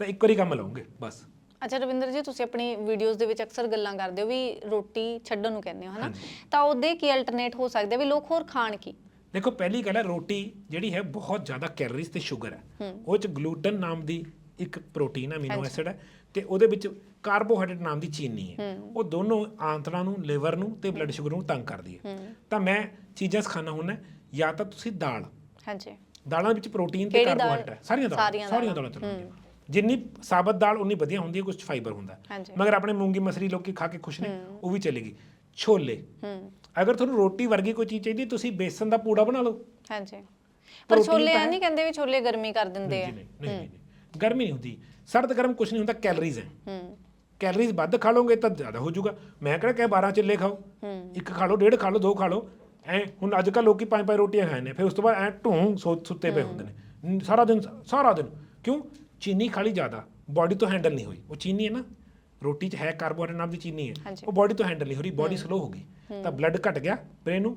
ਤਾਂ ਇੱਕ ਵਾਰੀ ਕੰਮ ਲਾਉਂਗੇ ਬਸ। ਅੱਛਾ ਰਵਿੰਦਰ ਜੀ ਤੁਸੀਂ ਆਪਣੀ ਵੀਡੀਓਜ਼ ਦੇ ਵਿੱਚ ਅਕਸਰ ਗੱਲਾਂ ਕਰਦੇ ਹੋ ਵੀ ਰੋਟੀ ਛੱਡਣ ਨੂੰ ਕਹਿੰਦੇ ਹੋ ਹਨਾ? ਤਾਂ ਉਹਦੇ ਕੀ ਅਲਟਰਨੇਟ ਹੋ ਸਕਦੇ ਵੀ ਲੋਕ ਹੋਰ ਖਾਣ ਕੀ? ਦੇਖੋ ਪਹਿਲੀ ਗੱਲ ਹੈ ਰੋਟੀ ਜਿਹੜੀ ਹੈ ਬਹੁਤ ਜ਼ਿਆਦਾ ਕੈਲਰੀਜ਼ ਤੇ ਸ਼ੂਗਰ ਹੈ। ਉਹ ਚ ਗਲੂਟਨ ਨਾਮ ਦੀ ਇੱਕ ਪ੍ਰੋਟੀਨ ਅਮੀਨੋ ਐਸਿਡ ਹੈ। ਤੇ ਉਹਦੇ ਵਿੱਚ ਕਾਰਬੋਹਾਈਡਰੇਟ ਨਾਮ ਦੀ ਚੀਨੀ ਹੈ। ਉਹ ਦੋਨੋਂ ਆਂਤੜਾਂ ਨੂੰ ਲਿਵਰ ਨੂੰ ਤੇ ਬਲੱਡ ਸ਼ੂਗਰ ਨੂੰ ਤੰਗ ਕਰਦੀ ਹੈ। ਤਾਂ ਮੈਂ ਚੀਜ਼ਾਂ ਸਿਖਾਣਾ ਹੁੰਦਾ ਜਾਂ ਤਾਂ ਤੁਸੀਂ ਦਾਲ। ਹਾਂਜੀ। ਦਾਲਾਂ ਵਿੱਚ ਪ੍ਰੋਟੀਨ ਤੇ? ਕਾਰਬੋਹਾਈਡਰੇਟ ਹੈ। ਸਾਰੀਆਂ ਦਾਲਾਂ। ਸਾਰੀਆਂ ਦਾਲਾਂ। ਚੱਲਣਗੀਆਂ ਜਿੰਨੀ ਸਾਬਤ ਦਾਲ ਉਨੀ ਵਧੀਆ ਹੁੰਦੀ ਹੈ ਕੁਝ ਫਾਈਬਰ ਹੁੰਦਾ ਮਗਰ ਆਪਣੇ ਮੂੰਗੀ ਮਸਰੀ ਲੋਕੀ ਖਾ ਕੇ ਖੁਸ਼ ਨੇ ਉਹ ਵੀ ਚੱਲੇਗੀ ਛੋਲੇ। ਹੂੰ। ਅਗਰ ਤੁਹਾਨੂੰ ਰੋਟੀ ਵਰਗੀ ਕੋਈ ਚੀਜ਼ ਚਾਹੀਦੀ ਤੁਸੀਂ ਬੇਸਨ ਦਾ ਪੂੜਾ ਬਣਾ ਲਓ। ਹਾਂਜੀ। ਪਰ ਛੋਲੇ ਹੈ। ਨਹੀਂ ਕਹਿੰਦੇ ਵੀ ਛੋਲੇ ਗਰਮੀ ਕਰ ਦਿੰਦੇ ਆ। ਨਹੀਂ। ਨਹੀਂ ਨਹੀਂ ਨਹੀਂ ਨਹੀਂ। ਗਰਮੀ ਨਹੀਂ ਹੁੰਦੀ। ਸਰਦ ਗਰਮ ਕੁਝ ਨਹੀਂ ਹੁੰਦਾ ਕੈਲਰੀਜ਼ ਹੈ। ਹੂੰ। ਕੈਲਰੀਜ਼ ਵੱਧ ਖਾ ਲਓਗੇ ਤਾਂ ਜ਼ਿਆਦਾ ਹੋ ਜਾਊਗਾ। ਮੈਂ ਕਿਹੜਾ ਕਹੇ 12 ਚਿੱਲੇ ਖਾਓ ਇੱਕ ਖਾ ਲਓ ਡੇਢ ਖਾ ਲਓ ਦੋ ਖਾ ਲਓ। ਐ ਹੁਣ ਅੱਜ ਕੱਲ ਲੋਕੀ ਪੰਜ ਪੰਜ ਰੋਟੀਆਂ ਖਾਂਦੇ ਨੇ ਫਿਰ ਉਸ ਤੋਂ ਬਾਅਦ ਐ ਢੂੰ ਸੁੱਤੇ ਪਏ ਹੁੰਦੇ ਨੇ। ਸਾਰਾ ਦਿਨ ਸਾਰਾ ਦਿਨ। ਕਿਉਂ? ਚੀਨੀ ਖਾਲੀ ਜ਼ਿਆਦਾ ਬਾਡੀ ਤੋਂ ਹੈਂਡਲ ਨਹੀਂ ਹੋਈ। ਉਹ ਚੀਨੀ ਹੈ ਨਾ ਰੋਟੀ 'ਚ ਹੈ ਕਾਰਬੋਹਾਈਡਰੇਟ ਨਾਮ ਦੀ ਚੀਨੀ ਹੈ। ਉਹ ਬਾਡੀ ਤੋਂ ਹੈਂਡਲ ਨਹੀਂ ਹੋ ਰਹੀ ਬਾਡੀ ਸਲੋ ਹੋ ਗਈ। ਤਾਂ ਬਲੱਡ ਘਟ ਗਿਆ ਬ੍ਰੇਨ ਨੂੰ।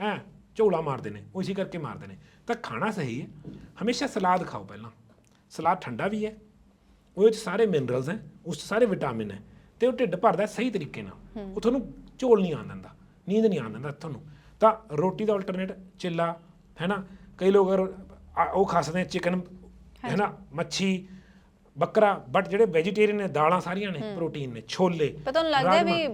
ਐ ਝੋਲਾ ਮਾਰਦੇ ਨੇ ਉਹ ਇਸੇ ਕਰਕੇ ਮਾਰਦੇ ਨੇ। ਤਾਂ ਖਾਣਾ ਸਹੀ ਹੈ। ਹਮੇਸ਼ਾ ਸਲਾਦ ਖਾਓ ਪਹਿਲਾਂ। ਸਲਾਦ ਠੰਡਾ ਵੀ ਹੈ। ਉਹਦੇ ਵਿੱਚ ਸਾਰੇ ਮਿਨਰਲਸ ਹੈ ਉਸ 'ਚ ਸਾਰੇ ਵਿਟਾਮਿਨ ਹੈ ਤੇ ਉਹ ਢਿੱਡ ਭਰਦਾ ਸਹੀ ਤਰੀਕੇ ਨਾਲ। ਉਹ ਤੁਹਾਨੂੰ ਝੋਲ ਨਹੀਂ ਆਉਣ ਦਿੰਦਾ ਨੀਂਦ ਨਹੀਂ ਆਉਣ ਦਿੰਦਾ ਤੁਹਾਨੂੰ। ਤਾਂ ਰੋਟੀ ਦਾ ਆਲਟਰਨੇਟ ਚਿੱਲਾ ਹੈ ਨਾ ਕਈ ਲੋਕ ਉਹ ਖਾ ਸਕਦੇ ਚਿਕਨ ਹੈ ਨਾ ਮੱਛੀ ਬੱਕਰਾ ਬਟ ਜਿਹੜੇ ਵੈਜੀਟੇਰੀਅਨ ਨੇ ਦਾਲਾਂ ਸਾਰੀਆਂ ਨੇ ਪ੍ਰੋਟੀਨ ਨੇ ਛੋਲੇ ਪਰ ਤੁਹਾਨੂੰ ਲੱਗਦਾ। ਵੀ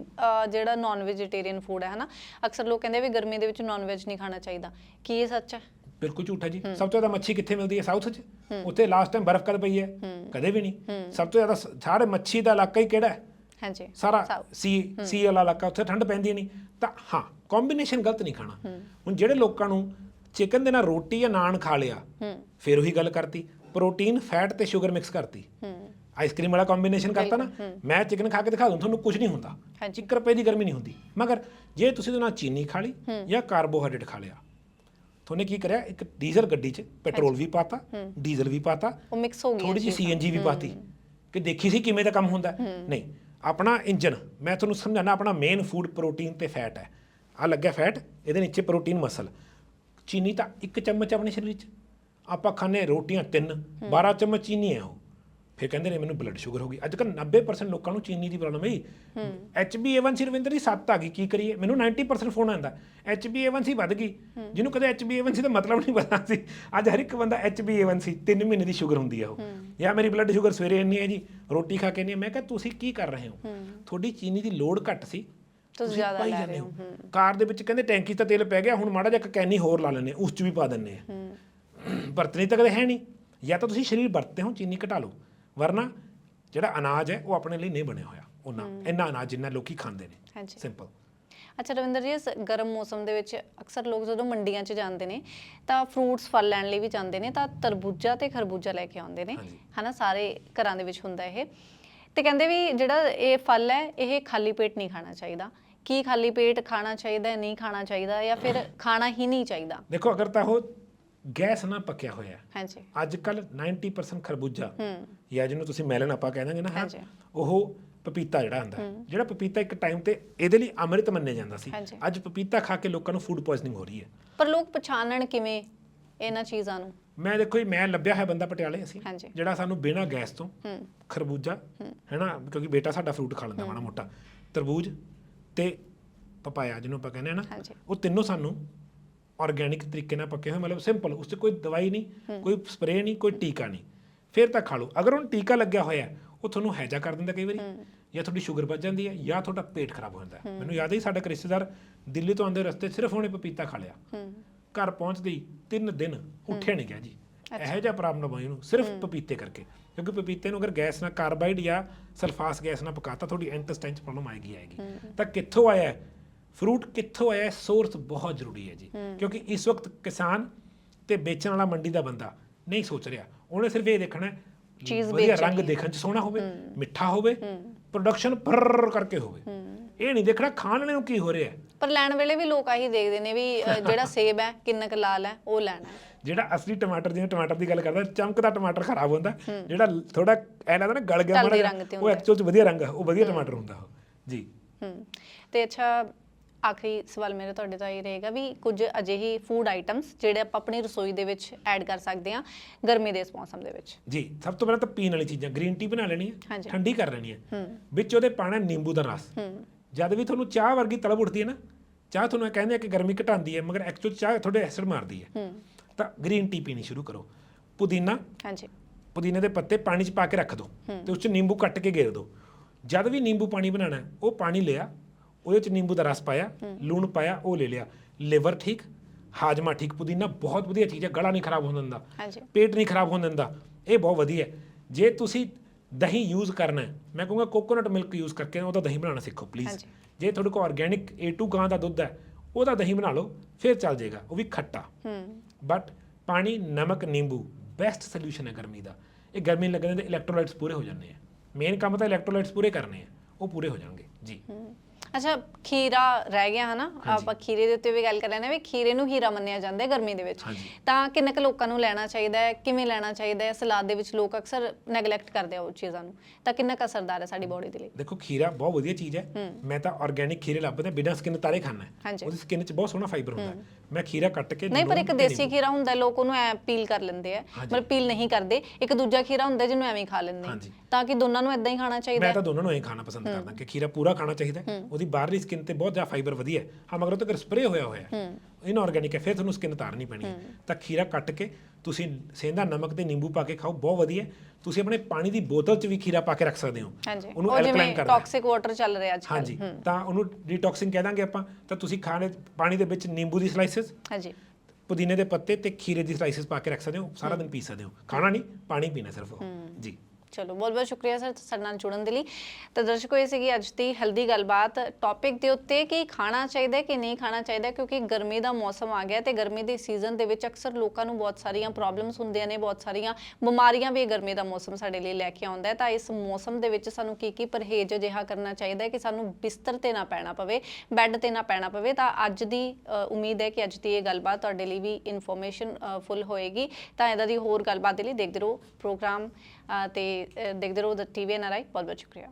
ਜਿਹੜਾ ਨਾਨ ਵੈਜੀਟੇਰੀਅਨ ਫੂਡ ਹੈ ਹਨਾ? ਅਕਸਰ ਲੋਕ ਕਹਿੰਦੇ ਵੀ ਗਰਮੀ ਦੇ ਵਿੱਚ ਨਾਨ ਵੈਜ ਨਹੀਂ ਖਾਣਾ ਚਾਹੀਦਾ। ਕੀ ਇਹ ਸੱਚ ਹੈ? ਬਿਲਕੁਲ ਝੂਠਾ ਜੀ। ਸਭ ਤੋਂ ਜ਼ਿਆਦਾ ਮੱਛੀ ਕਿੱਥੇ ਮਿਲਦੀ ਹੈ? ਸਾਊਥ 'ਚ। ਉੱਥੇ ਲਾਸਟ ਟਾਈਮ ਬਰਫ਼ ਕਦ ਪਈ ਹੈ? ਕਦੇ ਵੀ ਨਹੀਂ। ਸਭ ਤੋਂ ਜ਼ਿਆਦਾ ਸਾਰੇ ਮੱਛੀ ਦਾ ਇਲਾਕਾ ਹੀ ਕਿਹੜਾ ਹੈ? ਹਾਂਜੀ। ਸਾਰਾ। ਸੀ ਸੀ ਵਾਲਾ ਇਲਾਕਾ ਉੱਥੇ ਠੰਡ ਪੈਂਦੀ ਨਹੀਂ। ਤਾਂ ਹਾਂ ਕੰਬੀਨੇਸ਼ਨ ਗਲਤ ਨਹੀਂ ਖਾਣਾ। ਹੁਣ ਜਿਹੜੇ ਲੋਕਾਂ ਨੂੰ ਚਿਕਨ ਦੇ ਨਾਲ ਰੋਟੀ ਜਾਂ ਨਾਨ ਖਾ ਲਿਆ ਫਿਰ ਉਹੀ ਗੱਲ ਕਰਤੀ। ਪ੍ਰੋਟੀਨ ਫੈਟ ਤੇ ਸ਼ੂਗਰ ਮਿਕਸ ਕਰਤੀ। ਆਈਸਕ੍ਰੀਮ ਵਾਲਾ ਕੰਬੀਨੇਸ਼ਨ ਕਰਤਾ ਨਾ। ਮੈਂ ਚਿਕਨ ਖਾ ਕੇ ਦਿਖਾ ਦੂੰ ਤੁਹਾਨੂੰ ਕੁਝ ਨਹੀਂ ਹੁੰਦਾ। ਹਾਂਜੀ। 1 ਰੁਪਏ ਦੀ ਗਰਮੀ ਨਹੀਂ ਹੁੰਦੀ। ਮਗਰ ਜੇ ਤੁਸੀਂ ਉਹਦੇ ਨਾਲ ਚੀਨੀ ਖਾ ਲਈ ਜਾਂ ਕਾਰਬੋਹਾਈਡਰੇਟ ਖਾ ਲਿਆ ਤੁਹਾਨੇ ਕੀ ਕਰਿਆ ਇੱਕ ਡੀਜ਼ਲ ਗੱਡੀ 'ਚ ਪੈਟਰੋਲ ਵੀ ਪਾਤਾ ਡੀਜ਼ਲ ਵੀ ਪਾਤਾ ਉਹ ਮਿਕਸ ਹੋ ਗਈ ਥੋੜੀ ਜਿਹੀ ਸੀਐਨਜੀ ਵੀ ਪਾਤੀ। ਕਿ ਦੇਖੀ ਸੀ ਕਿਵੇਂ ਦਾ ਕੰਮ ਹੁੰਦਾ। ਨਹੀਂ ਆਪਣਾ ਇੰਜਨ ਮੈਂ ਤੁਹਾਨੂੰ ਸਮਝਾਣਾ ਆਪਣਾ ਮੇਨ ਫੂਡ ਪ੍ਰੋਟੀਨ ਤੇ ਫੈਟ ਹੈ। ਆ ਲੱਗਿਆ ਫੈਟ ਇਹਦੇ ਨੀਚੇ ਪ੍ਰੋਟੀਨ ਮਸਲ ਚੀਨੀ ਤਾਂ ਇੱਕ ਚਮਚ ਆਪਣੇ ਸਰੀਰ ਵਿੱਚ ਆਪਾਂ ਖਾਣੇ ਰੋਟੀਆਂ ਤਿੰਨ 12 ਚਮਚ ਚੀਨੀ ਹੈ ਉਹ। ਫਿਰ ਕਹਿੰਦੇ ਨੇ ਮੈਨੂੰ ਬਲੱਡ ਸ਼ੂਗਰ ਹੋ ਗਈ। ਅੱਜ ਕੱਲ 90% ਲੋਕਾਂ ਨੂੰ ਚੀਨੀ ਦੀ ਪ੍ਰੋਬਲਮ ਹੈ HbA1c ਰਵਿੰਦਰ ਜੀ 7 ਆ ਗਈ ਕੀ ਕਰੀਏ? ਮੈਨੂੰ 90% ਫੋਨ ਆਉਂਦਾ। HbA1c ਵੱਧ ਗਈ। ਜਿਹਨੂੰ ਕਦੇ HbA1c ਦਾ ਮਤਲਬ ਨਹੀਂ ਪਤਾ ਸੀ। ਅੱਜ ਹਰ ਇੱਕ ਬੰਦਾ HbA1c 3 ਮਹੀਨੇ ਦੀ ਸ਼ੂਗਰ ਹੁੰਦੀ ਆ ਉਹ। ਜਾਂ ਮੇਰੀ ਬਲੱਡ ਸ਼ੂਗਰ ਸਵੇਰੇ ਇੰਨੀ ਹੈ ਜੀ ਰੋਟੀ ਖਾ ਕੇ ਨਹੀਂ ਮੈਂ ਕਿਹਾ ਤੁਸੀਂ ਕੀ ਕਰ ਰਹੇ ਹੋ? ਤੁਹਾਡੀ ਚੀਨੀ ਦੀ ਲੋਡ ਘੱਟ ਸੀ। ਤੁਸੀਂ ਜ਼ਿਆਦਾ ਲੈ ਰਹੇ ਹੋ। ਕਾਰ ਦੇ ਵਿੱਚ ਕਹਿੰਦੇ ਟੈਂਕੀ ਤਾਂ ਤੇਲ ਪੈ ਗਿਆ ਹੁਣ ਮਾੜਾ ਜਿਹਾ ਇੱਕ ਕੈਨੀ ਹੋਰ ਲਾ ਹਾਂ, ਉਸ 'ਚ ਵੀ ਪਾ ਦਿੰਦੇ ਆ ਵਰਤਣੀ ਤਾਂ ਕਦੇ ਹੈ ਨਹੀਂ। ਜਾਂ ਤਾਂ ਤੁਸੀਂ ਸਰੀਰ ਵਰਤਦੇ ਹੋ ਚੀਨੀ ਘਟਾ ਲਓ। ਵਰਨਾ ਜਿਹੜਾ ਅਨਾਜ ਹੈ ਉਹ ਆਪਣੇ ਲਈ ਨਹੀਂ ਬਣਿਆ ਹੋਇਆ। ਉਹਨਾਂ ਇੰਨਾ ਅਨਾਜ ਜਿੰਨਾ ਲੋਕੀ ਖਾਂਦੇ ਨੇ। ਹਾਂਜੀ। ਸਿੰਪਲ ਅੱਛਾ ਰਵਿੰਦਰ ਜੀ ਇਸ ਗਰਮ ਮੌਸਮ ਦੇ ਵਿੱਚ ਅਕਸਰ ਲੋਕ ਜਦੋਂ ਮੰਡੀਆਂ 'ਚ ਜਾਂਦੇ ਨੇ ਤਾਂ ਫਰੂਟਸ ਫਲ ਲੈਣ ਲਈ ਵੀ ਜਾਂਦੇ ਨੇ ਤਾਂ ਤਰਬੂਜਾ ਤੇ ਖਰਬੂਜਾ ਲੈ ਕੇ ਆਉਂਦੇ ਨੇ। ਹਾਂਜੀ। ਹਨਾ ਸਾਰੇ ਘਰਾਂ ਦੇ ਵਿੱਚ ਹੁੰਦਾ ਇਹ। ਤੇ ਕਹਿੰਦੇ ਵੀ ਜਿਹੜਾ ਇਹ ਫਲ ਹੈ ਇਹ ਖਾਲੀ ਪੇਟ ਨਹੀਂ ਖਾਣਾ ਚਾਹੀਦਾ। ਕੀ ਖਾਲੀ ਪੇਟ ਖਾਣਾ ਚਾਹੀਦਾ ਹੈ, ਨਹੀਂ ਖਾਣਾ ਚਾਹੀਦਾ ਜਾਂ ਫਿਰ ਖਾਣਾ ਹੀ ਨਹੀਂ ਚਾਹੀਦਾ? ਦੇਖੋ ਅਗਰ ਤਾਂ ਉਹ ਗੈਸ ਨਾਲ ਪੱਕਿਆ ਹੋਇਆ ਹੈ। ਹਾਂਜੀ। ਅੱਜ ਕੱਲ 90% ਖਰਬੂਜਾ ਜਾਂ ਜਿਹਨੂੰ ਤੁਸੀਂ ਮੈਲਨ ਆਪਾਂ ਕਹਿ ਦਾਂਗੇ ਨਾ ਹਾਂ, ਹਾਂਜੀ। ਉਹ ਪਪੀਤਾ ਜਿਹੜਾ ਹੁੰਦਾ ਹੈ। ਜਿਹੜਾ ਪਪੀਤਾ ਇੱਕ ਟਾਈਮ ਤੇ ਇਹਦੇ ਲਈ ਅੰਮ੍ਰਿਤ ਮੰਨਿਆ ਜਾਂਦਾ ਸੀ। ਹਾਂਜੀ। ਅੱਜ ਪਪੀਤਾ ਖਾ ਕੇ ਲੋਕਾਂ ਨੂੰ ਫੂਡ ਪੋਇਜ਼ਨਿੰਗ ਹੋ ਰਹੀ ਹੈ। ਪਰ ਲੋਕ ਪਛਾਣਨ ਕਿਵੇਂ ਇਹਨਾਂ ਚੀਜ਼ਾਂ ਨੂੰ? ਮੈਂ ਦੇਖੋ ਜੀ ਮੈਂ ਲੱਭਿਆ ਹੈ ਬੰਦਾ ਪਟਿਆਲੇ ਅਸੀਂ ਹਾਂਜੀ। ਜਿਹੜਾ ਸਾਨੂੰ ਬਿਨਾਂ ਗੈਸ ਤੋਂ ਹੂੰ। ਖਰਬੂਜਾ ਹੈਨਾ ਕਿਉਂਕਿ ਬੇਟਾ ਸਾਡਾ ਫਰੂਟ ਖਾ ਲੈਂਦਾ ਮਾੜਾ ਮੋਟਾ। ਤਰਬੂਜ ਤੇ ਪਪਾਇਆ ਜਿਹਨੂੰ ਆਪਾਂ ਕਹਿੰਦੇ ਆ ਨਾ ਹਾਂਜੀ। ਉਹ ਤਿੰਨੋਂ ਸਾਨੂੰ ਆਰਗੇਨਿਕ ਤਰੀਕੇ ਨਾਲ ਪੱਕੇ ਹੋਏ ਮਤਲਬ ਸਿੰਪਲ ਉਸ 'ਚ ਕੋਈ ਦਵਾਈ ਨਹੀਂ ਕੋਈ ਸਪਰੇਅ ਨਹੀਂ ਕੋਈ ਟੀਕਾ ਨਹੀਂ। ਫਿਰ ਤਾਂ ਖਾ ਲਓ। ਅਗਰ ਉਹਨੂੰ ਟੀਕਾ ਲੱਗਿਆ ਹੋਇਆ ਉਹ ਤੁਹਾਨੂੰ ਹੈਜਾ ਕਰ ਦਿੰਦਾ ਕਈ ਵਾਰੀ। ਜਾਂ ਤੁਹਾਡੀ ਸ਼ੂਗਰ ਵੱਧ ਜਾਂਦੀ ਹੈ ਜਾਂ ਤੁਹਾਡਾ ਪੇਟ ਖਰਾਬ ਹੋ ਜਾਂਦਾ ਮੈਨੂੰ ਯਾਦ ਹੈ ਸਾਡਾ ਰਿਸ਼ਤੇਦਾਰ ਦਿੱਲੀ ਤੋਂ ਆਉਂਦੇ ਰਸਤੇ ਸਿਰਫ ਉਹਨੇ ਪਪੀਤਾ ਖਾ ਲਿਆ। ਘਰ ਪਹੁੰਚਦੇ ਹੀ ਤਿੰਨ ਦਿਨ ਉੱਠਿਆ ਨਹੀਂ ਗਿਆ ਜੀ। ਇਹੋ ਜਿਹਾ ਪ੍ਰੋਬਲਮ ਹੋਈ ਉਹਨੂੰ ਸਿਰਫ ਪਪੀਤੇ ਕਰਕੇ। ਕਿਉਂਕਿ ਪਪੀਤੇ ਨੂੰ ਅਗਰ ਗੈਸ ਨਾਲ ਕਾਰਬਾਈਡ ਜਾਂ ਸਲਫਾਸ ਗੈਸ ਨਾਲ ਪਕਾਤਾ ਤੁਹਾਡੀ ਇੰਟੈਸਟਾਈਨ 'ਚ ਪ੍ਰੋਬਲਮ ਆਏਗੀ ਆਏਗੀ। ਤਾਂ ਕਿੱਥੋਂ ਆਇਆ ਫਰੂਟ ਕਿੱਥੋਂ ਆਇਆ ਸੋਰਸ ਬਹੁਤ ਜ਼ਰੂਰੀ ਹੈ ਜੀ। ਕਿਉਂਕਿ ਇਸ ਵਕਤ ਕਿਸਾਨ ਤੇ ਵੇਚਣ ਵਾਲਾ ਮੰਡੀ ਦਾ ਬੰਦਾ ਨਹੀਂ ਸੋਚ ਰਿਹਾ। ਉਹਨੇ ਸਿਰਫ ਇਹ ਦੇਖਣਾ ਹੈ ਚੀਜ਼ ਵਧੀਆ ਰੰਗ ਦੇਖਣ 'ਚ ਸੋਹਣਾ ਹੋਵੇ ਮਿੱਠਾ ਹੋਵੇ ਪ੍ਰੋਡਕਸ਼ਨ ਫਰ ਕਰਕੇ ਹੋਵੇ। ਇਹ ਨਹੀਂ ਦੇਖਣਾ ਖਾਣ ਵਾਲੇ ਨੂੰ ਕੀ ਹੋ ਰਿਹਾ। ਪਰ ਲੈਣ ਵੇਲੇ ਵੀ ਲੋਕ ਆਹੀ ਦੇਖਦੇ ਨੇ ਵੀ ਜਿਹੜਾ ਸੇਬ ਹੈ ਕਿੰਨਾ ਕੁ ਲਾਲ ਹੈ ਉਹ ਲੈਣਾ ਹੈ। ਜਿਹੜਾ ਅਸਲੀ ਟਮਾਟਰ ਜਿਵੇਂ ਟਮਾਟਰ ਦੀ ਗੱਲ ਕਰਦਾ ਚਮਕਦਾ ਟਮਾਟਰ ਖਰਾਬ ਹੁੰਦਾ। ਜਿਹੜਾ ਥੋੜਾ ਐ ਲੱਗਦਾ ਨਾ ਗਲ ਗਿਆ ਉਹ ਐਕਚੁਅਲ ਚ ਵਧੀਆ ਰੰਗ ਆ ਉਹ ਵਧੀਆ ਟਮਾਟਰ ਹੁੰਦਾ ਉਹ। ਜੀ। ਹੂੰ। ਤੇ ਅੱਛਾ ਆਖਰੀ ਸਵਾਲ ਮੇਰਾ ਤੁਹਾਡੇ ਤੋਂ ਇਹ ਰਹੇਗਾ ਵੀ ਕੁਝ ਅਜਿਹੀ ਫੂਡ ਆਈਟਮਸ ਜਿਹੜੇ ਆਪਾਂ ਆਪਣੀ ਰਸੋਈ ਦੇ ਵਿੱਚ ਐਡ ਕਰ ਸਕਦੇ ਹਾਂ ਗਰਮੀ ਦੇ ਇਸ ਮੌਸਮ ਦੇ ਵਿੱਚ। ਜੀ ਸਭ ਤੋਂ ਪਹਿਲਾਂ ਤਾਂ ਪੀਣ ਵਾਲੀ ਚੀਜ਼ਾਂ ਗ੍ਰੀਨ ਟੀ ਬਣਾ ਲੈਣੀ ਹੈ ਹਾਂਜੀ। ਠੰਡੀ ਕਰ ਲੈਣੀ ਹੈ। ਵਿੱਚ ਉਹਦੇ ਪਾਣਾ ਨਿੰਬੂ ਦਾ ਰਸ। ਜਦ ਵੀ ਤੁਹਾਨੂੰ ਚਾਹ ਵਰਗੀ ਤਲਬ ਉੱਠਦੀ ਹੈ ਨਾ ਚਾਹ ਤੁਹਾਨੂੰ ਇਹ ਕਹਿੰਦੇ ਆ ਕਿ ਗਰਮੀ ਘਟਾਉਂਦੀ ਹੈ ਮਗਰ ਐਕਚੁਅਲ ਚਾਹ ਤੁਹਾਡੇ ਐਸਿਡ ਮਾਰਦੀ ਹੈ। ਤਾਂ ਗ੍ਰੀਨ ਟੀ ਪੀਣੀ ਸ਼ੁਰੂ ਕਰੋ। ਪੁਦੀਨਾ ਹਾਂਜੀ। ਪੁਦੀਨੇ ਦੇ ਪੱਤੇ ਪਾਣੀ 'ਚ ਪਾ ਕੇ ਰੱਖ ਦਿਓ ਤੇ ਉਸ 'ਚ ਨਿੰਬੂ ਕੱਟ ਕੇ ਗੇਰ ਦਿਓ ਜਦ ਵੀ ਨਿੰਬੂ ਪਾਣੀ ਬਣਾਉਣਾ ਹੈ, ਉਹ ਪਾਣੀ ਲਿਆ ਉਹਦੇ 'ਚ ਨਿੰਬੂ ਦਾ ਰਸ ਪਾਇਆ ਲੂਣ ਪਾਇਆ ਉਹ ਲੈ ਲਿਆ। ਲਿਵਰ ਠੀਕ ਹਾਜਮਾ ਠੀਕ ਪੁਦੀਨਾ ਬਹੁਤ ਵਧੀਆ ਚੀਜ਼ ਹੈ ਗਲਾ ਨਹੀਂ ਖਰਾਬ ਹੋਣ ਦਿੰਦਾ ਹਾਂਜੀ। ਪੇਟ ਨਹੀਂ ਖਰਾਬ ਹੋਣ ਦਿੰਦਾ ਇਹ ਬਹੁਤ ਵਧੀਆ ਹੈ। ਜੇ ਤੁਸੀਂ ਦਹੀਂ ਯੂਜ਼ ਕਰਨਾ ਹੈ ਮੈਂ ਕਹੂੰਗਾ ਕੋਕੋਨਟ ਮਿਲਕ ਯੂਜ਼ ਕਰਕੇ ਉਹਦਾ ਦਹੀਂ ਬਣਾਉਣਾ ਸਿੱਖੋ ਪਲੀਜ਼। ਜੇ ਤੁਹਾਡੇ ਕੋਲ ਆਰਗੇਨਿਕ A2 ਗਾਂ ਦਾ ਦੁੱਧ ਹੈ ਉਹਦਾ ਦਹੀਂ ਬਣਾ ਲਓ ਫਿਰ ਚੱਲ ਜਾਏਗਾ ਉਹ ਵੀ ਖੱਟਾ। ਹੂੰ। ਬਟ ਪਾਣੀ ਨਮਕ ਨਿੰਬੂ ਬੈਸਟ ਸੋਲੂਸ਼ਨ ਹੈ ਗਰਮੀ ਦਾ। ਇਹ ਗਰਮੀ ਲੱਗਣ ਦੇ ਇਲੈਕਟ੍ਰੋਲਾਈਟਸ ਪੂਰੇ ਹੋ ਜਾਂਦੇ ਆ ਮੇਨ ਕੰਮ ਤਾਂ ਇਲੈਕਟ੍ਰੋਲਾਈਟਸ ਪੂਰੇ ਕਰਨੇ ਆ ਉਹ ਪੂਰੇ ਹੋ ਜਾਣਗੇ ਜੀ। ਅੱਛਾ ਖੀਰਾ ਰਹਿ ਗਿਆ ਹਨਾ? ਆਪਾਂ ਖੀਰੇ ਦੇ ਉੱਤੇ ਵੀ ਗੱਲ ਕਰ ਨੇ ਵੀ ਖੀਰੇ ਨੂੰ ਹੀਰਾ ਮੰਨਿਆ ਜਾਂਦਾ ਹੈ ਗਰਮੀ ਦੇ ਵਿੱਚ। ਤਾਂ ਕਿੰਨੇ ਕੁ ਲੋਕਾਂ ਨੂੰ ਲੈਣਾ ਚਾਹੀਦਾ ਹੈ? ਕਿਵੇਂ ਲੈਣਾ ਚਾਹੀਦਾ ਹੈ? ਸਲਾਦ ਦੇ ਵਿੱਚ ਲੋਕ ਅਕਸਰ ਨੈਗਲੈਕਟ ਕਰਦੇ ਆ ਉਹ ਚੀਜ਼ਾਂ ਨੂੰ। ਤਾਂ ਕਿੰਨਾ ਕੁ ਅਸਰਦਾਰ ਹੈ ਸਾਡੀ ਬੋਡੀ ਦੇ ਲਈ? ਦੇਖੋ ਖੀਰਾ ਬਹੁਤ ਵਧੀਆ ਚੀਜ਼ ਹੈ। ਮੈਂ ਤਾਂ ਆਰਗੇਨਿਕ ਖੀਰੇ ਲੱਭਦਾ ਬਿਨਾਂ ਸਕਿਨ ਤਾਰੇ ਖਾਣਾ। ਉਹਦੀ ਸਕਿਨ 'ਚ ਬਹੁਤ ਸੋਹਣਾ ਫਾਈਬਰ ਹੁੰਦਾ ਮੈਂ ਖੀਰਾ ਕੱਟ ਕੇ ਨਹੀਂ ਪਰ ਲੂਣ ਇੱਕ ਦੇਸੀ ਖੀਰਾ ਹੁੰਦਾ ਲੋਕ ਉਹਨੂੰ ਐ ਪੀਲ ਕਰ ਲੈਂਦੇ ਆ। ਮਤਲਬ ਪੀਲ ਨਹੀਂ ਕਰਦੇ। ਇੱਕ ਦੂਜਾ ਖੀਰਾ ਹੁੰਦਾ ਜਿਹਨੂੰ ਐਵੇਂ ਹੀ ਖਾ ਲੈਂਦੇ। ਤਾਂ ਕਿ ਦੋਨਾਂ ਨੂੰ ਇਦਾਂ ਹੀ ਖਾਣਾ ਚਾਹੀਦਾ ਮੈਂ ਤਾਂ ਦੋਨਾਂ ਨੂੰ ਇਹ ਖਾਣਾ ਪਸੰਦ ਕਰਦਾ ਕਿ ਖੀਰਾ ਪੂਰਾ ਖਾਣਾ ਚਾਹੀਦਾ ਹੈ। ਉਹਦੀ ਬਾਹਰਲੀ ਸਕਿਨ ਤੇ ਬਹੁਤ ਜ਼ਿਆਦਾ ਫਾਈਬਰ ਵਧੀਆ ਹੈ। ਹਾਂ ਮਗਰ ਉਹ ਤਾਂ ਸਪਰੇ ਹੋਇਆ ਹੋਇਆ ਹੈ ਇਨਆਰਗੈਨਿਕ ਹੈ ਫਿਰ ਤੁਹਾਨੂੰ ਸਕਿਨ ਤਾਰਨੀ ਪੈਣੀ ਹੈ। ਤਾਂ ਖੀਰਾ ਕੱਟ ਕੇ ਤੁਸੀਂ ਸੇਂਦਾ ਨਮਕ ਤੇ ਨਿੰਬੂ ਪਾ ਕੇ ਖਾਓ ਬਹੁਤ ਵਧੀਆ। ਤੁਸੀਂ ਆਪਣੇ ਪਾਣੀ ਦੀ ਬੋਤਲ 'ਚ ਵੀ ਖੀਰਾ ਪਾ ਕੇ ਰੱਖ ਸਕਦੇ ਹੋ। ਉਹਨੂੰ ਉਹ ਐਲਕਲਾਈਨ ਹੈ। ਟਾਕਸਿਕ ਵਾਟਰ ਚੱਲ ਰਿਹਾ ਅੱਜ ਹਾਂਜੀ। ਤਾਂ ਉਹਨੂੰ ਡੀਟੌਕਸਿੰਗ ਕਹਿ ਦਾਂਗੇ ਆਪਾਂ। ਤਾਂ ਤੁਸੀਂ ਖਾਣੇ ਪਾਣੀ ਦੇ ਵਿੱਚ ਨਿੰਬੂ ਦੀ ਸਲਾਈਸਿਸ ਹਾਂਜੀ। ਪੁਦੀਨੇ ਦੇ ਪੱਤੇ ਤੇ ਖੀਰੇ ਦੀ ਸਲਾਈਸਿਸ ਪਾ ਕੇ ਰੱਖ ਸਕਦੇ ਹੋ। ਸਾਰਾ ਦਿਨ ਪੀ ਸਕਦੇ ਹੋ। ਖਾਣਾ ਨਹੀਂ ਪਾਣੀ ਪੀਣਾ ਸਿਰਫ ਜੀ। ਚਲੋ, ਬਹੁਤ ਬਹੁਤ ਸ਼ੁਕਰੀਆ ਸਰ ਸਾਡੇ ਨਾਲ ਜੁੜਨ ਦੇ ਲਈ। ਤਾਂ ਦਰਸ਼ਕੋ, ਇਹ ਸੀਗੀ ਅੱਜ ਦੀ ਹੈਲਦੀ ਗੱਲਬਾਤ। ਟੌਪਿਕ ਦੇ ਉੱਤੇ ਕਿ ਖਾਣਾ ਚਾਹੀਦਾ ਕਿ ਨਹੀਂ ਖਾਣਾ ਚਾਹੀਦਾ, ਕਿਉਂਕਿ ਗਰਮੀ ਦਾ ਮੌਸਮ ਆ ਗਿਆ ਤੇ ਗਰਮੀ ਦੇ ਸੀਜ਼ਨ ਦੇ ਵਿੱਚ ਅਕਸਰ ਲੋਕਾਂ ਨੂੰ ਬਹੁਤ ਸਾਰੀਆਂ ਪ੍ਰੋਬਲਮਸ ਹੁੰਦੀਆਂ ਨੇ, ਬਹੁਤ ਸਾਰੀਆਂ ਬਿਮਾਰੀਆਂ ਵੀ ਇਹ ਗਰਮੀ ਦਾ ਮੌਸਮ ਸਾਡੇ ਲਈ ਲੈ ਕੇ ਆਉਂਦਾ ਹੈ। ਤਾਂ ਇਸ ਮੌਸਮ ਦੇ ਵਿੱਚ ਸਾਨੂੰ ਕੀ ਕੀ ਪਰਹੇਜ਼ ਅਜਿਹਾ ਕਰਨਾ ਚਾਹੀਦਾ ਹੈ ਕਿ ਸਾਨੂੰ ਬਿਸਤਰ ਤੇ ਨਾ ਪੈਣਾ ਪਵੇ, ਬੈੱਡ ਤੇ ਨਾ ਪੈਣਾ ਪਵੇ। ਤਾਂ ਅੱਜ ਦੀ ਉਮੀਦ ਹੈ ਕਿ ਅੱਜ ਦੀ ਇਹ ਗੱਲਬਾਤ ਤੁਹਾਡੇ ਲਈ ਵੀ ਇਨਫੋਰਮੇਸ਼ਨ ਫੁੱਲ ਹੋਏਗੀ। ਤਾਂ ਇਹਦਾ ਦੀ ਹੋਰ ਗੱਲਬਾਤ ਦੇ ਲਈ ਦੇਖਦੇ ਰਹੋ ਪ੍ਰੋਗਰਾਮ। ਤੇ ਦੇਖਦੇ ਰਹੋ ਦ ਟੀਵੀ ਐਨਆਰਆਈ ਬਹੁਤ ਬਹੁਤ ਸ਼ੁਕਰੀਆ।